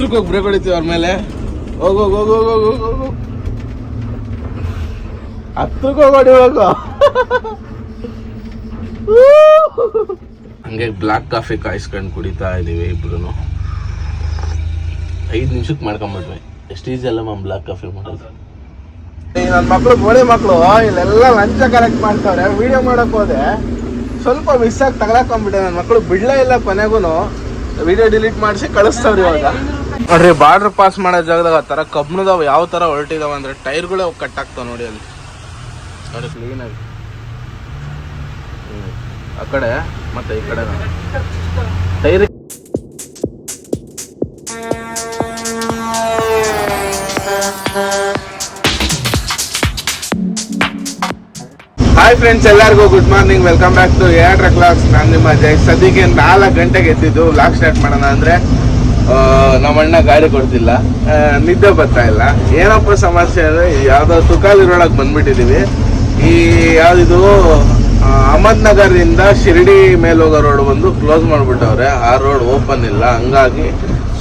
ಹೋಗಿ ಬ್ರೇಕ್ ಹೊಡಿತೀವಿ ಅವ್ರ ಮೇಲೆ. ಹೋಗೋಗ ಹೋಗು ಹೋಗು ಹೋಗು ಹೊಡಿ, ಹೋಗು. ಬ್ಲಾಕ್ ಕಾಫಿ ಕಾಯಿಸ್ಕೊಂಡು ಕುಡಿತಾ ಇದ್ದೀವಿ ಇಬ್ರು ಐದು ನಿಮಿಷಕ್ಕೆ ಮಾಡ್ಕೊಂಬಿಟ್ವಿ. ಎಷ್ಟು ಈಸಿ ಅಲ್ಲ ಮ್ಯಾಮ್ ಬ್ಲಾಕ್ ಕಾಫಿ ಮಾಡೋದು. ನನ್ನ ಮಕ್ಕಳು ಗೋಳಿ ಮಕ್ಕಳು ಇಲ್ಲೆಲ್ಲ ಲಂಚ ಕಲೆಕ್ಟ್ ಮಾಡ್ತಾವ್ರೆ ವಿಡಿಯೋ ಮಾಡಕ್ ಹೋದೆ. ಸ್ವಲ್ಪ ಮಿಸ್ ಆಗಿ ತಗಲಾಕೊಂಡ್ಬಿಟ್ಟೆ. ನನ್ನ ಮಕ್ಕಳು ಬಿಡ್ಲೇ ಇಲ್ಲ ಕೊನೆಗೂ ವಿಡಿಯೋ ಡಿಲೀಟ್ ಮಾಡಿಸಿ ಕಳಿಸ್ತಾವ್ರಿ ಇವಾಗ. ನೋಡ್ರಿ ಬಾರ್ಡರ್ ಪಾಸ್ ಮಾಡೋ ಜಾಗದಾಗ ಆ ಥರ ಕಬ್ಣದವ ಯಾವ ಥರ ಹೊರಟಿದಾವ ಅಂದ್ರೆ ಟೈರ್ಗಳೇ ಕಟ್ ಆಗ್ತಾವ ನೋಡಿ ಅಲ್ಲಿ. ನೋಡಿ ಕ್ಲೀನಾಗಿ ಆ ಕಡೆ ಮತ್ತೆ ಈ ಕಡೆ ಟೈರ್ ಹಾಯ್ ಫ್ರೆಂಡ್ಸ್ ಎಲ್ಲರಿಗೂ good morning welcome back to air clocks ನಾನು ನಿಮ್ಮ ಜೈ ಸದ್ಯಕ್ಕೆ ನಾಲ್ಕು ಗಂಟೆಗೆ ಎದ್ದಿದ್ದು ಲಾಕ್ ಸ್ಟಾರ್ಟ್ ಮಾಡೋಣ ಅಂದ್ರೆ ಆ, ನಮ್ಮ ಅಣ್ಣ ಗಾಡಿ ಕೊಡ್ತಿಲ್ಲ. ನಿದ್ದೆ ಬರ್ತಾ ಇಲ್ಲ. ಏನಪ್ಪ ಸಮಸ್ಯೆ ಅಂದ್ರೆ ಯಾವ್ದೋ ತುಕಾಲಿರೊಳಗೆ ಬಂದ್ಬಿಟ್ಟಿದೀವಿ. ಈ ಯಾವ್ದಿದು ಅಹಮದ್ನಗರಿಂದ ಶಿರ್ಡಿ ಮೇಲೆ ಹೋಗೋ ರೋಡ್ ಬಂದು ಕ್ಲೋಸ್ ಮಾಡ್ಬಿಟ್ಟವ್ರೆ. ಆ ರೋಡ್ ಓಪನ್ ಇಲ್ಲ. ಹಂಗಾಗಿ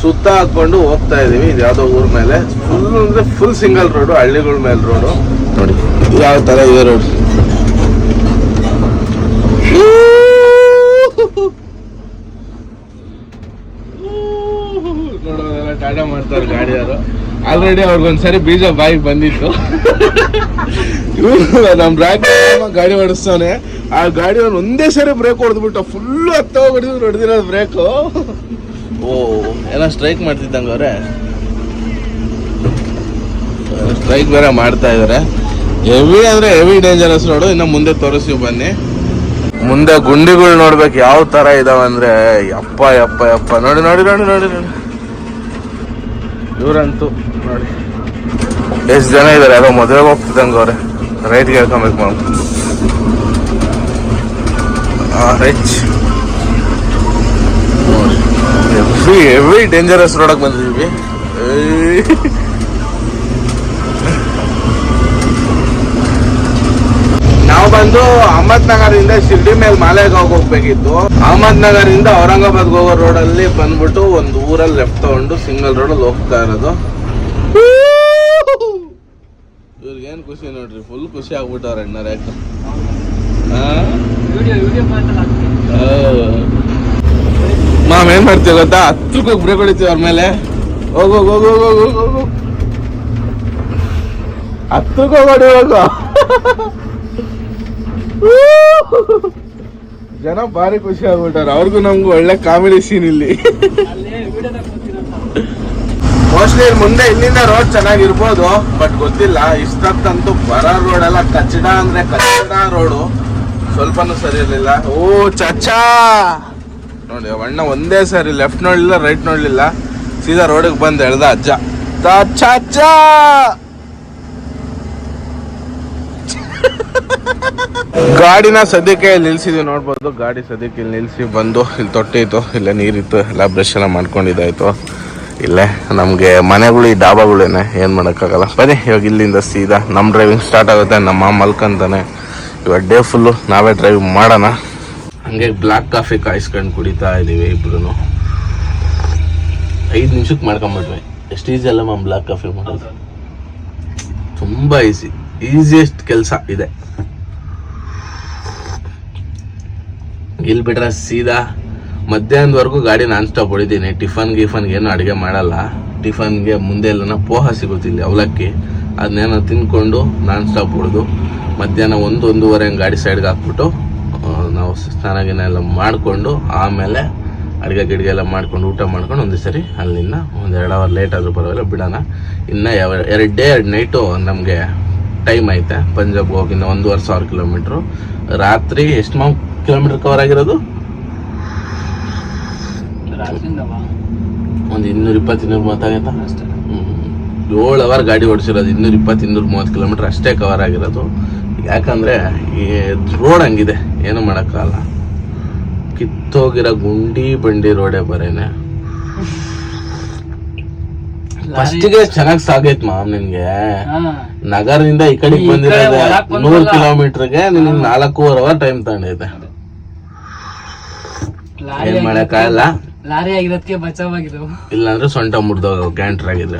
ಸುತ್ತ ಹಾಕೊಂಡು ಹೋಗ್ತಾ ಇದೀವಿ. ಇದು ಯಾವ್ದೋ ಊರ್ ಮೇಲೆ. ಫುಲ್ ಅಂದ್ರೆ ಫುಲ್ ಸಿಂಗಲ್ ರೋಡು ಹಳ್ಳಿಗಳ ಮೇಲೆ ರೋಡು ನೋಡಿ ಯಾವ ತರ ಇದೆ ರೋಡ್ ಗಾಡಿ ಗಾಡಿಯವರು ಆಲ್ರೆಡಿ ಅವ್ರಿಗೊಂದ್ಸರಿ ಬೀಜ ಬಾಯಿಗೆ ಬಂದಿತ್ತು. ಇವ್ರು ನಮ್ ಬ್ರಾಕ್ ಗಾಡಿ ಓಡಿಸ್ತಾನೆ ಆ ಗಾಡಿ ಅವ್ನು ಒಂದೇ ಸರಿ ಬ್ರೇಕ್ ಹೊಡೆದ್ಬಿಟ್ಟು ಫುಲ್ ಹತ್ತ ಹೊಡೆದ್ರು ಹೊಡೆದಿರೋದು ಬ್ರೇಕು ಓ, ಎಲ್ಲ ಸ್ಟ್ರೈಕ್ ಮಾಡ್ತಿದ್ದಂಗೆ ಅವ್ರೆ. ಸ್ಟ್ರೈಕ್ ಬೇರೆ ಮಾಡ್ತಾ ಇದಾರೆ. ಹೆವಿ ಅಂದ್ರೆ ಹೆವಿ ಡೇಂಜರಸ್ ನೋಡು, ಇನ್ನು ಮುಂದೆ ತೋರಿಸ್ತೀವಿ ಬನ್ನಿ. ಮುಂದೆ ಗುಂಡಿಗಳು ನೋಡ್ಬೇಕು ಯಾವ ತರ ಇದಾವಂದ್ರೆ ಅಪ್ಪ ಅಪ್ಪ ಅಪ್ಪ ನೋಡಿ ನೋಡಿ ನೋಡಿ ನೋಡಿ ನೋಡಿ. ಇವ್ರಂತೂ ನೋಡಿ. ಎಷ್ಟು ಜನ ಇದಾರೆ? ಯಾರೋ ಮದುವೆಗೆ ಹೋಗ್ತಿದ್ದಂಗೆ ಅವ್ರೆ. ರೈಟ್ಗೆ ಹೇಳ್ಕೊಬೇಕು ನಾವು ರಿಚ್ ಎವ್ರಿ ಎವ್ರಿ ಡೇಂಜರಸ್ ರೋಡಕ್ಕೆ ಬಂದಿದ್ದೀವಿ ಏಯ್. ನಾವು ಬಂದು ಅಹಮದ್ನಗರಿಂದ ಶಿರ್ಡಿ ಮೇಲೆ ಮಾಲೆಗಾವ್ ಹೋಗ್ಬೇಕಿತ್ತು. ಅಹಮದ್ನಗರಿಂದ ಔರಂಗಾಬಾದ್ ಹೋಗೋ ರೋಡಲ್ಲಿ ಬಂದ್ಬಿಟ್ಟು ಒಂದು ಊರಲ್ಲಿ ಲೆಫ್ಟ್ ತಗೊಂಡು ಸಿಂಗಲ್ ರೋಡಲ್ಲಿ ಹೋಗ್ತಾ ಇರೋದು. ಇವ್ರಿಗೆ ಏನ್ ಖುಷಿ ನೋಡ್ರಿ ಫುಲ್ ಖುಷಿ ಆಗ್ಬಿಟ್ಟವ್ರ ಅಣ್ಣರ ಯಾಕೆ? ಮಾಮ್, ಏನ್ ಮಾಡ್ತೀವಿ ಗೊತ್ತಾ? ಹತ್ರಕ್ಕೆ ಹೋಗಿ ಬ್ರೇಕ್ ಹೊಡಿತೀವಿ ಅವ್ರ ಮೇಲೆ? ಹೋಗು ಹೋಗು ಹೋಗು ಹೋಗು. ಜನ ಭಾರಿ ಖುಷಿ ಆಗ್ಬಿಟ್ಟಾರ. ಅವ್ರಿಗೂ ನಮ್ಗೂ ಒಳ್ಳೆ ಕಾಮಿಡಿ ಸೀನ್ ಇಲ್ಲಿ. ಮೋಸ್ಟ್ಲಿ ಮುಂದೆ ಇಲ್ಲಿಂದ ರೋಡ್ ಚೆನ್ನಾಗಿರ್ಬೋದು ಬಟ್ ಗೊತ್ತಿಲ್ಲ. ಇಷ್ಟಕ್ಕಂತೂ ಬರ ರೋಡ್ ಎಲ್ಲ ಕಚ್ಚಡ ಅಂದ್ರೆ ಕಚ್ಚಡ ರೋಡು ಸ್ವಲ್ಪನೂ ಸರಿ ಇರಲಿಲ್ಲ. ಓ ಚಚ್ಚಾ ನೋಡಿ, ಅಣ್ಣ ಒಂದೇ ಸರಿ ಲೆಫ್ಟ್ ನೋಡ್ಲಿಲ್ಲ ರೈಟ್ ನೋಡ್ಲಿಲ್ಲ. ಸೀದಾ ರೋಡಿಗೆ ಬಂದು ಎಳ್ದ ಅಜ್ಜ. ಚಚ್ಚಾ ಗಾಡಿನ ಸದ್ಯಕ್ಕೆ ನಿಲ್ಸಿದ್ವಿ ನೋಡ್ಬೋದು. ಗಾಡಿ ಸದ್ಯಕ್ಕೆ ಇಲ್ಲಿ ನಿಲ್ಸಿ ಬಂದು ಇಲ್ಲಿ ತೊಟ್ಟಿ ಇತ್ತು, ಇಲ್ಲೇ ನೀರಿತ್ತು ಎಲ್ಲ ಬ್ರಷ್ ಎಲ್ಲ ಮಾಡ್ಕೊಂಡಿದ್ದಾಯ್ತು. ಇಲ್ಲೇ ನಮಗೆ ಮನೆಗಳು, ಈ ಡಾಬಾಗಳೇನೆ, ಏನು ಮಾಡೋಕ್ಕಾಗಲ್ಲ. ಬನ್ನಿ, ಇವಾಗ ಇಲ್ಲಿಂದ ಸೀದಾ ನಮ್ಮ ಡ್ರೈವಿಂಗ್ ಸ್ಟಾರ್ಟ್ ಆಗುತ್ತೆ, ನಮ್ಮ ಮಲ್ಕಂತಾನೆ ಇವಾಗ ಡೇ ಫುಲ್ಲು ನಾವೇ ಡ್ರೈವಿಂಗ್ ಮಾಡೋಣ. ಹಂಗೆ ಬ್ಲ್ಯಾಕ್ ಕಾಫಿ ಕಾಯಿಸ್ಕೊಂಡು ಕುಡಿತಾ ಇದ್ದೀವಿ ಇಬ್ರು ಐದು ನಿಮಿಷಕ್ಕೆ ಮಾಡ್ಕೊಂಬಿಟ್ವಿ. ಎಷ್ಟು ಈಸಿ ಅಲ್ಲ ಮ್ಯಾಮ್ ಬ್ಲ್ಯಾಕ್ ಕಾಫಿ ಮಾಡೋದು. ತುಂಬ ಈಸಿ ಈಸಿಯೆಸ್ಟ್ ಕೆಲಸ ಇದೆ. ಇಲ್ಲಿ ಬಿಟ್ರೆ ಸೀದಾ ಮಧ್ಯಾಹ್ನದವರೆಗೂ ಗಾಡಿ ನಾನ್ ಸ್ಟಾಪ್ ಹೊಡಿತೀನಿ. ಟಿಫನ್ ಗಿಫನ್ಗೆ ಏನು ಅಡುಗೆ ಮಾಡಲ್ಲ. ಟಿಫನ್ಗೆ ಮುಂದೆ ಎಲ್ಲ ಪೋಹ ಸಿಗುತ್ತಿಲ್ಲ, ಅವಲಕ್ಕಿ. ಅದನ್ನೇನೋ ತಿನ್ಕೊಂಡು ನಾನ್ ಸ್ಟಾಪ್ ಹೊಡೆದು ಮಧ್ಯಾಹ್ನ ಒಂದು, ಒಂದೂವರೆ ಹಂಗೆ ಗಾಡಿ ಸೈಡ್ಗೆ ಹಾಕ್ಬಿಟ್ಟು ನಾವು ಸ್ನಾನ ಗಿನ ಎಲ್ಲ ಮಾಡಿಕೊಂಡು ಆಮೇಲೆ ಅಡುಗೆ ಗಿಡಿಗೆ ಎಲ್ಲ ಮಾಡ್ಕೊಂಡು ಊಟ ಮಾಡ್ಕೊಂಡು ಒಂದೇ ಸರಿ ಅಲ್ಲಿಂದ ಒಂದು ಎರಡು ಅವರ್ ಲೇಟ್ ಆದರೂ ಪರವಾಗಿಲ್ಲ, ಬಿಡೋಣ. ಇನ್ನು ಎರಡು ಡೇ ಎರಡು ನೈಟು ನಮಗೆ ಟೈಮ್ ಐತೆ. ಪಂಜಾಬ್ ಹೋಗಿ ಇನ್ನು ಒಂದೂವರೆ ಸಾವಿರ ಕಿಲೋಮೀಟ್ರು ರಾತ್ರಿ ಎಷ್ಟು ಮಾ ಕಿಲೋಮೀಟರ್ ಕವರ್ ಆಗಿರೋದು? ಒಂದು ಇನ್ನೂರ ಇಪ್ಪತ್ತು ಇನ್ನೂರು ಅಷ್ಟೇ. ಏಳು ಅವರ್ ಗಾಡಿ ಓಡಿಸಿರೋದು ಇನ್ನೂರ ಇಪ್ಪತ್ತು ಇನ್ನೂರ ಮೂವತ್ತು ಕಿಲೋಮೀಟರ್ ಅಷ್ಟೇ ಕವರ್ ಆಗಿರೋದು. ಯಾಕಂದರೆ ಈ ರೋಡ್ ಹಂಗಿದೆ ಏನು ಮಾಡೋಕ್ಕಾಗಲ್ಲ. ಕಿತ್ತೋಗಿರೋ ಗುಂಡಿ ಬಂಡಿ ರೋಡೇ ಬರೇನೆ. ಫಸ್ಟಿಗೆ ಚೆನ್ನಾಗಿ ಸಾಗೈತ್ ಮಾಮ್ ನಿನ್ಗೆ. ನಗರದಿಂದ ಈ ಕಡೆಗೆ ಬಂದಿರೋದು. ನೂರು ಕಿಲೋಮೀಟರ್ಗೆ ನಿನ್ಗೆ ನಾಲ್ಕೂವರೆ ಅವರ್ ಟೈಮ್ ತಗೊಂಡೈತೆ ಏನ್ ಮಾಡಕ್ಕಾಗಲ್ಲ ಲಾರಿ ಆಗಿರೋದಕ್ಕೆ ಬಚಾವಾಗಿದ್ದು ಇಲ್ಲಾಂದ್ರೆ ಸೊಂಟ ಮುರಿದೋಗ ಗ್ಯಾಂಟ್ರ್ ಆಗಿದ್ರೆ.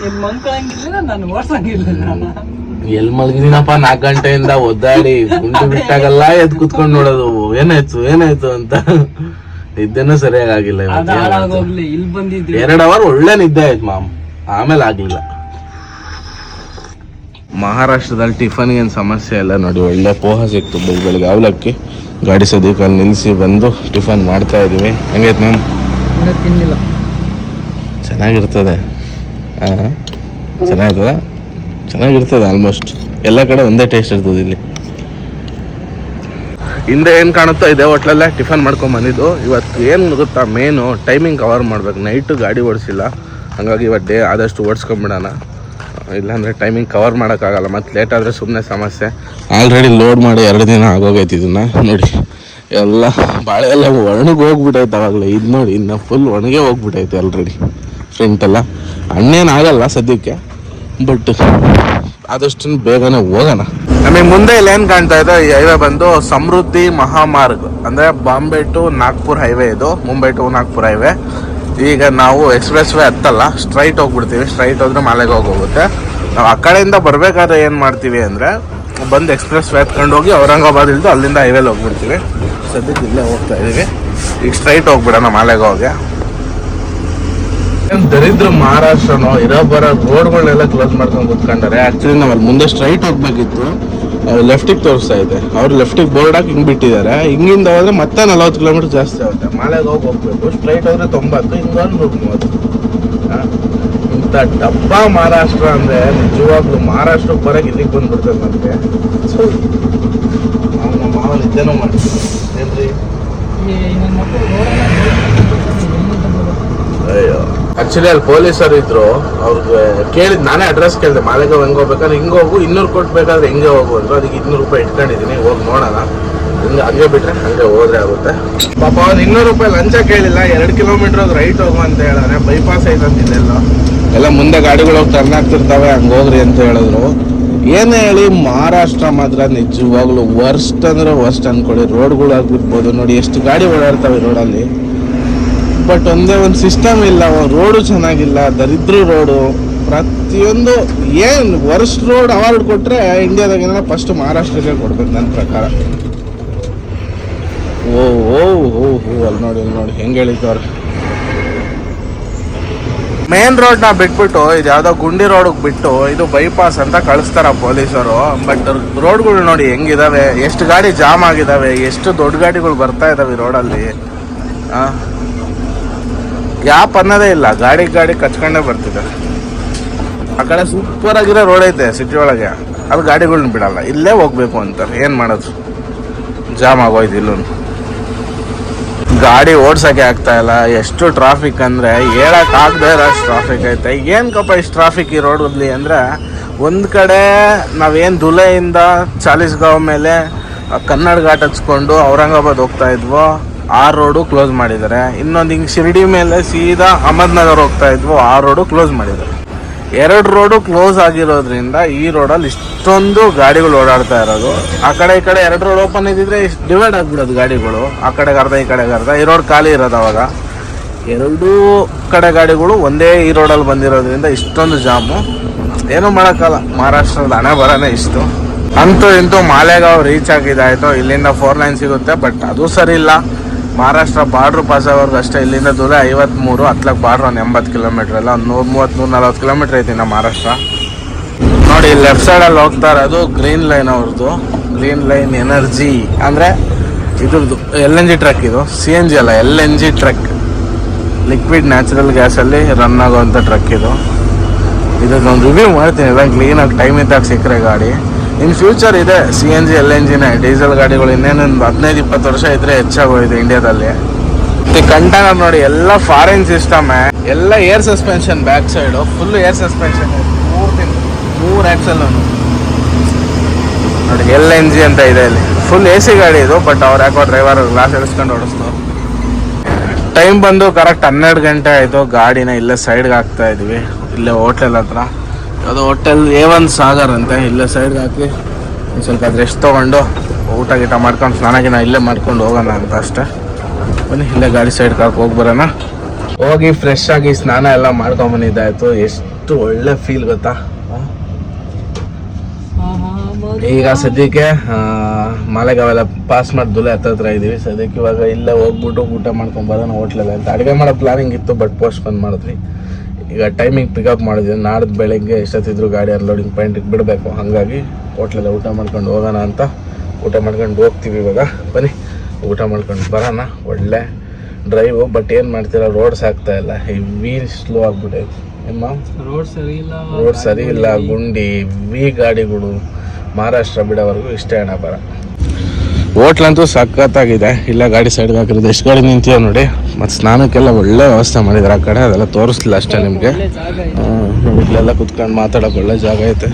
ನೀನ್ ಓಡ್ಸಂಗಿಲ್ಲ. ಎಲ್ ಮಲಗಿದೀನಪ್ಪ ನಾಲ್ಕು ಗಂಟೆಯಿಂದ ಒದ್ದಾಡಿ ಗುಂಡು ಬಿಟ್ಟಾಗಲ್ಲ ಎದ್ ಕುತ್ಕೊಂಡ್ ನೋಡೋದು. ಏನಾಯ್ತು ಏನಾಯ್ತು ಅಂತ. ನಿದ್ದೆನೂ ಸರಿಯಾಗಿ ಆಗಿಲ್ಲ ಇವತ್ತು ಇಲ್ಲಿ ಬಂದಿದ್ರಿ ಎರಡ್ ಅವರ್ ಒಳ್ಳೆ ನಿದ್ದೆ ಆಯ್ತು ಮಾಮ್. ಆಮೇಲೆ ಆಗ್ಲಿಲ್ಲ. ಮಹಾರಾಷ್ಟ್ರದಲ್ಲಿ ಟಿಫನ್ ಏನು ಸಮಸ್ಯೆ ಇಲ್ಲ ನೋಡಿ ಒಳ್ಳೆ ಪೋಹ ಸಿಕ್ತು ಬೆಳಗ್ಗೆ ಅವಲಕ್ಕಿ. ಗಾಡಿ ಸದ್ಯಕ್ಕೆ ಅಲ್ಲಿ ನಿಲ್ಲಿಸಿ ಬಂದು ಟಿಫನ್ ಮಾಡ್ತಾ ಇದ್ದೀವಿ. ಹೆಂಗೈತೆ ಮ್ಯಾಮ್? ತಿನ್ನಿಲ್ಲ. ಚೆನ್ನಾಗಿರ್ತದೆ. ಹಾಂ ಚೆನ್ನಾಗಿರ್ತದ? ಚೆನ್ನಾಗಿರ್ತದೆ ಆಲ್ಮೋಸ್ಟ್ ಎಲ್ಲ ಕಡೆ ಒಂದೇ ಟೇಸ್ಟ್ ಇರ್ತದೆ ಇಲ್ಲಿ. ಹಿಂದೆ ಏನು ಕಾಣುತ್ತೋ ಇದೇ ಹೋಟ್ಲಲ್ಲೇ ಟಿಫನ್ ಮಾಡ್ಕೊಂಡು ಬಂದಿದ್ದು. ಇವತ್ತು ಏನು ಗೊತ್ತಾ ಮೇನು ಟೈಮಿಂಗ್ ಕವರ್ ಮಾಡ್ಬೇಕು. ನೈಟು ಗಾಡಿ ಓಡಿಸಿಲ್ಲ. ಹಾಗಾಗಿ ಇವತ್ತು ಡೇ ಆದಷ್ಟು ಓಡಿಸ್ಕೊಂಬಿಡೋಣ. ಇಲ್ಲಾಂದರೆ ಟೈಮಿಂಗ್ ಕವರ್ ಮಾಡೋಕ್ಕಾಗಲ್ಲ, ಮತ್ತು ಲೇಟ್ ಆದರೆ ಸುಮ್ಮನೆ ಸಮಸ್ಯೆ. ಆಲ್ರೆಡಿ ಲೋಡ್ ಮಾಡಿ ಎರಡು ದಿನ ಆಗೋಗೈತೆ ಇದನ್ನ. ನೋಡಿ, ಎಲ್ಲ ಬಾಳೆ ಎಲ್ಲ ಒಣಗಿ ಹೋಗ್ಬಿಟ್ಟೈತೆ ಅವಾಗಲೇ. ಇದು ನೋಡಿ, ಇನ್ನು ಫುಲ್ ಒಣಗೆ ಹೋಗ್ಬಿಟ್ಟೈತೆ ಆಲ್ರೆಡಿ ಫ್ರೆಂಟ್ ಎಲ್ಲ. ಹಣ್ಣೇನು ಆಗಲ್ಲ ಸದ್ಯಕ್ಕೆ ಬಟ್ ಆದಷ್ಟು ಬೇಗನೆ ಹೋಗೋಣ. ನಮಗೆ ಮುಂದೆ ಇಲ್ಲಿ ಏನು ಕಾಣ್ತಾ ಇದೆ, ಈ ಹೈವೇ ಬಂದು ಸಮೃದ್ಧಿ ಮಹಾಮಾರ್ಗ್, ಅಂದರೆ ಬಾಂಬೆ ಟು ನಾಗ್ಪುರ್ ಹೈವೇ ಇದು, ಮುಂಬೈ ಟು ನಾಗ್ಪುರ್ ಹೈವೇ ಈಗ ನಾವು ಎಕ್ಸ್ಪ್ರೆಸ್ ವೇ ಹತ್ತಲ್ಲ ಸ್ಟ್ರೈಟ್ ಹೋಗ್ಬಿಡ್ತೀವಿ. ಸ್ಟ್ರೈಟ್ ಹೋದ್ರೆ ಮಾಲೆಗೆ ಹೋಗುತ್ತೆ ನಾವು ಆ ಕಡೆಯಿಂದ ಬರಬೇಕಾದ್ರೆ ಏನು ಮಾಡ್ತೀವಿ ಅಂದರೆ, ಬಂದು ಎಕ್ಸ್ಪ್ರೆಸ್ ವೇ ಹತ್ಕೊಂಡು ಹೋಗಿ ಔರಂಗಾಬಾದ್ ಇಳಿದು ಅಲ್ಲಿಂದ ಹೈವೇಲಿ ಹೋಗ್ಬಿಡ್ತೀವಿ. ಸದ್ಯಕ್ಕೆ ಇಲ್ಲೇ ಹೋಗ್ತಾ ಇದೀವಿ. ಈಗ ಸ್ಟ್ರೈಟ್ ಹೋಗ್ಬಿಡೋಣ ಮಾಲೆಗಾವ್ಗೆ ದರಿದ್ರ ಮಹಾರಾಷ್ಟ್ರನೋ, ಇರೋ ಬರೋ ರೋಡ್ಗಳನ್ನೆಲ್ಲ ಕ್ಲೋಸ್ ಮಾಡ್ಕೊಂಡು ಕೂತ್ಕೊಂಡಾರೆ ಆಕ್ಚುಲಿ ನಾವು ಮುಂದೆ ಸ್ಟ್ರೈಟ್ ಹೋಗ್ಬೇಕಿತ್ತು. ಲೆಫ್ಟಿಗೆ ತೋರಿಸ್ತಾ ಇದೆ. ಅವ್ರು ಲೆಫ್ಟಿಗೆ ಬೋರ್ಡ್ ಹಾಕಿ ಹಿಂಗ್ ಬಿಟ್ಟಿದ್ದಾರೆ. ಹಿಂಗಿಂದ ಹೋದ್ರೆ ಮತ್ತೆ ನಲವತ್ತು ಕಿಲೋಮೀಟರ್ ಜಾಸ್ತಿ ಆಗುತ್ತೆ. ಮಾಲೆಗೆ ಹೋಗಿ ಹೋಗ್ಬೇಕು. ಸ್ಟ್ರೈಟ್ ಹೋದ್ರೆ ತೊಂಬತ್ತು ಹಿಂಗೊಂದು ನೂರು ಮೂವತ್ತು? ಇಂಥ ಡಬ್ಬ ಮಹಾರಾಷ್ಟ್ರ ಅಂದ್ರೆ ನಿಜವಾಗ್ಲೂ ಮಹಾರಾಷ್ಟ್ರಕ್ಕೆ ಬರಕ್ಕೆ ಇಲ್ಲಿಗೆ ಬಂದ್ಬಿಡ್ತದೆ ನಮಗೆ ಸೊ ನಾವು ನಮ್ಮ ಮಾವ ನಿದ್ದೆನೂ ಮಾಡ್ತೀವಿ ಏನ್ರಿ? ಅಯ್ಯೋ. ಆಕ್ಚುಲಿ ಅಲ್ಲಿ ಪೊಲೀಸರು ಇದ್ರು. ಅವ್ರಿಗೆ ಕೇಳಿದ್, ನಾನೇ ಅಡ್ರೆಸ್ ಕೇಳಿದೆ, ಮಾಲೆಗಾವ್ ಹೆಂಗ ಹೋಗ್ಬೇಕಾದ್ರೆ ಹಿಂಗೆ ಹೋಗು, ಇನ್ನೂರು ಕೊಟ್ಬೇಕಾದ್ರೆ ಹೆಂಗೆ ಹೋಗು ಅಂದ್ರು. ಅದಕ್ಕೆ ಇನ್ನೂರು ರೂಪಾಯಿ ಇಟ್ಕೊಂಡಿದ್ದೀನಿ ಹೋಗಿ ನೋಡೋಣ. ಹಿಂಗೆ ಹಂಗೆ ಬಿಟ್ರೆ ಹಂಗೆ ಹೋದ್ರೆ ಆಗುತ್ತೆ. ಪಾಪ, ಅವ್ರು ಇನ್ನೂರು ರೂಪಾಯಿ ಲಂಚ ಕೇಳಿಲ್ಲ, ಎರಡು ಕಿಲೋಮೀಟರ್ ರೈಟ್ ಹೋಗು ಅಂತ ಹೇಳಿದ್ರೆ ಬೈಪಾಸ್ ಐತಂತಿದ್ದೆಲ್ಲ ಎಲ್ಲ ಮುಂದೆ ಗಾಡಿಗಳು ಹೋಗಿ ಟರ್ನ್ ಆಗ್ತಿರ್ತಾವೆ, ಹಂಗೆ ಹೋಗ್ರಿ ಅಂತ ಹೇಳಿದ್ರು. ಏನೇ ಹೇಳಿ, ಮಹಾರಾಷ್ಟ್ರ ಮಾತ್ರ ನಿಜವಾಗ್ಲೂ ವರ್ಸ್ಟ್ ಅಂದ್ರೆ ವರ್ಸ್ಟ್ ಅನ್ಕೊಳ್ಳಿ. ರೋಡ್ಗಳು ಆಗಿರ್ಬೋದು ನೋಡಿ, ಎಷ್ಟು ಗಾಡಿ ಓಡಾಡ್ತವೆ ರೋಡಲ್ಲಿ ಬಟ್ ಒಂದೇ ಒಂದು ಸಿಸ್ಟಮ್ ಇಲ್ಲ ರೋಡು ಚೆನ್ನಾಗಿಲ್ಲ, ದರಿದ್ರ ರೋಡು. ಪ್ರತಿಯೊಂದು ಏನು ವರ್ಸ್ಟ್ ರೋಡ್ ಅವಾರ್ಡ್ ಕೊಟ್ಟರೆ ಇಂಡಿಯಾದಾಗ ಫಸ್ಟ್ ಮಹಾರಾಷ್ಟ್ರಕ್ಕೆ ಕೊಡ್ಬೇಕು ನನ್ನ ಪ್ರಕಾರ. ಓ ಓ ಓ ಹೋ ಅಲ್ಲಿ ನೋಡಿ ಅಲ್ಲಿ ನೋಡಿ, ಹೆಂಗೆ ಹೇಳಿದ್ದವ್ರು ಮೇನ್ ರೋಡ್ನ ಬಿಟ್ಬಿಟ್ಟು, ಇದು ಯಾವುದೋ ಗುಂಡಿ ರೋಡಿಗೆ ಬಿಟ್ಟು ಇದು ಬೈಪಾಸ್ ಅಂತ ಕಳಿಸ್ತಾರ ಪೊಲೀಸರು. ಬಟ್ ರೋಡ್ಗಳು ನೋಡಿ ಹೆಂಗಿದಾವೆ, ಎಷ್ಟು ಗಾಡಿ ಜಾಮ್ ಆಗಿದಾವೆ, ಎಷ್ಟು ದೊಡ್ಡ ಗಾಡಿಗಳು ಬರ್ತಾ ಇದಾವೆ ರೋಡಲ್ಲಿ ಆ? ಗ್ಯಾಪ್ ಅನ್ನೋದೇ ಇಲ್ಲ. ಗಾಡಿ ಗಾಡಿ ಕಚ್ಕೊಂಡೇ ಬರ್ತಿದೆ. ಆ ಕಡೆ ಸೂಪರ್ ಆಗಿರೋ ರೋಡ್ ಐತೆ ಸಿಟಿ ಒಳಗೆ. ಅದು ಗಾಡಿಗಳನ್ನ ಬಿಡಲ್ಲ. ಇಲ್ಲೇ ಹೋಗ್ಬೇಕು ಅಂತಾರೆ. ಏನು ಮಾಡೋದು? ಜಾಮ್ ಆಗೋಯ್ತು ಇಲ್ಲೂ ಗಾಡಿ ಓಡ್ಸೋಕ್ಕೆ ಆಗ್ತಾ ಇಲ್ಲ. ಎಷ್ಟು ಟ್ರಾಫಿಕ್ ಅಂದ್ರೆ ಹೇಳಕ್ ಆಗದೆ ಇರೋಷ್ಟು ಟ್ರಾಫಿಕ್ ಐತೆ. ಏನಕ್ಕಪ್ಪ ಇಷ್ಟು ಟ್ರಾಫಿಕ್ ಈ ರೋಡ್ ರೋಡಲ್ಲಿ ಅಂದ್ರೆ ಒಂದು ಕಡೆ ನಾವೇನ್ ದುಲೆಯಿಂದ ಚಾಲೀಸ್ಗಾವ್ ಮೇಲೆ ಕನ್ನಡ ಘಾಟ್ ಹಚ್ಕೊಂಡು ಔರಂಗಾಬಾದ್ ಹೋಗ್ತಾ ಇದ್ವೋ ಆ ರೋಡು ಕ್ಲೋಸ್ ಮಾಡಿದ್ದಾರೆ. ಇನ್ನೊಂದು ಹಿಂಗೆ ಶಿರ್ಡಿ ಮೇಲೆ ಸೀದಾ ಅಹಮದ್ನಗರ್ ಹೋಗ್ತಾ ಇದ್ವು, ಆ ರೋಡು ಕ್ಲೋಸ್ ಮಾಡಿದ್ದಾರೆ. ಎರಡು ರೋಡು ಕ್ಲೋಸ್ ಆಗಿರೋದ್ರಿಂದ ಈ ರೋಡಲ್ಲಿ ಇಷ್ಟೊಂದು ಗಾಡಿಗಳು ಓಡಾಡ್ತಾ ಇರೋದು. ಆ ಕಡೆ ಈ ಕಡೆ ಎರಡು ರೋಡ್ ಓಪನ್ ಇದ್ದಿದ್ರೆ ಡಿವೈಡ್ ಆಗ್ಬಿಡೋದು ಗಾಡಿಗಳು. ಆ ಕಡೆಗೆ ಅರ್ಧ, ಈ ಕಡೆಗೆ ಅರ್ಧ. ಈ ರೋಡ್ ಖಾಲಿ ಇರೋದು ಅವಾಗ. ಎರಡೂ ಕಡೆ ಗಾಡಿಗಳು ಒಂದೇ ಈ ರೋಡಲ್ಲಿ ಬಂದಿರೋದ್ರಿಂದ ಇಷ್ಟೊಂದು ಜಾಮು. ಏನೂ ಮಾಡೋಕ್ಕಲ್ಲ ಮಹಾರಾಷ್ಟ್ರದ ಹಣೆ ಬರನೇ ಇಷ್ಟು. ಅಂತೂ ಇಂತೂ ಮಾಲೆಗಾವ್ ರೀಚ್ ಆಗಿದ್ದಾಯಿತು, ಇಲ್ಲಿಂದ ಫೋರ್ ಲೈನ್ ಸಿಗುತ್ತೆ ಬಟ್ ಅದು ಸರಿ ಇಲ್ಲ. ಮಹಾರಾಷ್ಟ್ರ ಬಾರ್ಡ್ರ್ ಪಾಸ್ ಆಗೋರ್ಗು ಅಷ್ಟೇ, ಇಲ್ಲಿಂದ ದೂರ ಐವತ್ಮೂರು ಹತ್ಲಕ್ಕೆ ಬಾರ್ಡ್ರ್ ಒಂದು ಎಂಬತ್ತು ಕಿಲೋಮೀಟರ್ ಅಲ್ಲ, ಒಂದು ನೂರು ಮೂವತ್ತು ನೂರು ನಲ್ವತ್ತು ಕಿಲೋಮೀಟರ್ ಐತಿ ನಮ್ಮ ಮಹಾರಾಷ್ಟ್ರ. ನೋಡಿ ಲೆಫ್ಟ್ ಸೈಡಲ್ಲಿ ಹೋಗ್ತಾ ಇರೋದು ಗ್ರೀನ್ ಲೈನ್ ಅವ್ರದ್ದು ಗ್ರೀನ್ ಲೈನ್ ಎನರ್ಜಿ ಅಂದರೆ ಇದ್ರದ್ದು ಎಲ್ ಎನ್ ಜಿ ಟ್ರಕ್ ಇದು ಸಿ ಎನ್ ಜಿ ಅಲ್ಲ L N G truck liquid natural ಗ್ಯಾಸಲ್ಲಿ ರನ್ ಆಗೋವಂಥ ಟ್ರಕ್ ಇದು. ಇದೊಂದು ರಿವ್ಯೂ ಮಾಡ್ತೀನಿ ಎಲ್ಲ ಕ್ಲೀನಾಗಿ ಟೈಮ್ ಇದ್ದಾಗ ಸಿಕ್ಕರೆ ಗಾಡಿ. ಇನ್ ಫ್ಯೂಚರ್ ಇದೆ C N G L N ಜಿನೇ diesel ಗಾಡಿಗಳು ಇನ್ನೇನೊಂದು ಹದಿನೈದು, ಇಪ್ಪತ್ತು ವರ್ಷ ಇದ್ರೆ ಹೆಚ್ಚಾಗೋಯ್ತು ಇಂಡಿಯಾದಲ್ಲಿ. ಕಂಟೈನರ್ ನೋಡಿ, ಎಲ್ಲ ಫಾರಿನ್ ಸಿಸ್ಟಮೇ ಎಲ್ಲ air suspension back side full air suspension ಮೂರು ಮೂರು ಆಕ್ಸಲ್ ನೋಡಿ ಎಲ್ ಎನ್ ಜಿ ಅಂತ ಇದೆ ಇಲ್ಲಿ. ಫುಲ್ ಎ ಸಿ ಗಾಡಿ ಇದು ಬಟ್ ಅವ್ರು ಯಾಕೋ ಡ್ರೈವರ್ ಗ್ಲಾಸ್ ಎಳಿಸ್ಕೊಂಡು ಓಡಿಸ್ತಾರೆ ಟೈಮ್ ಬಂದು ಕರೆಕ್ಟ್ ಹನ್ನೆರಡು ಗಂಟೆ ಆಯಿತು, ಗಾಡಿನ ಇಲ್ಲೇ ಸೈಡ್ಗೆ ಹಾಕ್ತಾ ಇದ್ವಿ. ಇಲ್ಲೇ ಹೋಟೆಲ್ ಹತ್ರ. ಅದು ಹೋಟೆಲ್ ಎ ಒನ್ ಸಾಗರ್ ಅಂತೆ. ಇಲ್ಲೇ ಸೈಡ್ಗೆ ಹಾಕಿ ಒಂದು ಸ್ವಲ್ಪ ರೆಸ್ಟ್ ತೊಗೊಂಡು ಊಟ ಗೀಟ ಮಾಡ್ಕೊಂಡು ಸ್ನಾನ ಗಿನ ಇಲ್ಲೇ ಮಾಡ್ಕೊಂಡು ಹೋಗೋಣ ಅಂತ ಅಷ್ಟೇ. ಬನ್ನಿ, ಇಲ್ಲೇ ಗಾಡಿ ಸೈಡ್ ಕರ್ಕೊ ಹೋಗಿ ಬರೋಣ. ಹೋಗಿ ಫ್ರೆಶ್ ಆಗಿ ಸ್ನಾನ ಎಲ್ಲ ಮಾಡ್ಕೊಂಬಂದಿದ್ದಾಯ್ತು ಎಷ್ಟು ಒಳ್ಳೆ ಫೀಲ್ ಗೊತ್ತಾ? ಈಗ ಸದ್ಯಕ್ಕೆ ಮಾಲೆಗಾವೆಲ್ಲ ಪಾಸ್ ಮಾಡಿ ದುಲೆ ಹತ್ತತ್ರ ಇದೀವಿ. ಸದ್ಯಕ್ಕೆ ಇವಾಗ ಇಲ್ಲೇ ಹೋಗ್ಬಿಟ್ಟು ಊಟ ಮಾಡ್ಕೊಂಡ್ ಬರೋಣ ಹೋಟ್ಲಲ್ಲಿ ಅಂತ. ಅಡುಗೆ ಮಾಡೋ ಪ್ಲಾನಿಂಗ್ ಇತ್ತು ಬಟ್ ಪೋಸ್ಟ್ ಬಂದ್ ಮಾಡಿದ್ವಿ. ಈಗ ಟೈಮಿಂಗ್ ಪಿಕಪ್ ಮಾಡಿದ್ವಿ ನಾಡ್ದು ಬೆಳಗ್ಗೆ ಎಷ್ಟೊತ್ತಿದ್ರು ಗಾಡಿ ಅನ್ಲೋಡಿಂಗ್ ಪಾಯಿಂಟಿಗೆ ಬಿಡಬೇಕು. ಹಾಗಾಗಿ ಹೋಟ್ಲಲ್ಲಿ ಊಟ ಮಾಡ್ಕೊಂಡು ಹೋಗೋಣ ಅಂತ ಊಟ ಮಾಡ್ಕೊಂಡು ಹೋಗ್ತೀವಿ ಇವಾಗ. ಬನ್ನಿ ಊಟ ಮಾಡ್ಕೊಂಡು ಬರೋಣ. ಒಳ್ಳೆ ಡ್ರೈವು ಬಟ್ ಏನು ಮಾಡ್ತೀರಾ? ರೋಡ್ಸ್ ಆಗ್ತಾ ಇಲ್ಲ. ಹೆವಿ ಸ್ಲೋ ಆಗ್ಬಿಟ್ಟೈತೆ ನಿಮ್ಮ? ರೋಡ್ ಸರಿ ಇಲ್ಲ. ರೋಡ್ ಸರಿ ಇಲ್ಲ. ಗುಂಡಿ. ವಿ ಗಾಡಿಗಳು ಮಹಾರಾಷ್ಟ್ರ ಬಿಡೋವರೆಗೂ ಇಷ್ಟೇ ಹಣ ಬರ. ಹೋಟ್ಲಂತೂ ಸಖತ್ತಾಗಿದೆ. ಇಲ್ಲ ಗಾಡಿ ಸೈಡ್ಗೆ ಹಾಕಿರೋದು. ಎಷ್ಟು ಗಾಡಿ ನಿಂತಿದೆ ನೋಡಿ. ಮತ್ತು ಸ್ನಾನಕ್ಕೆಲ್ಲ ಒಳ್ಳೆ ವ್ಯವಸ್ಥೆ ಮಾಡಿದ್ದಾರೆ ಆ ಕಡೆ ಅದೆಲ್ಲ ತೋರಿಸ್ಲಿಲ್ಲ ಅಷ್ಟೇ ನಿಮಗೆ. ಇಲ್ಲೆಲ್ಲ ಕುತ್ಕೊಂಡು ಮಾತಾಡೋಕೆ ಒಳ್ಳೆ ಜಾಗ ಐತೆ.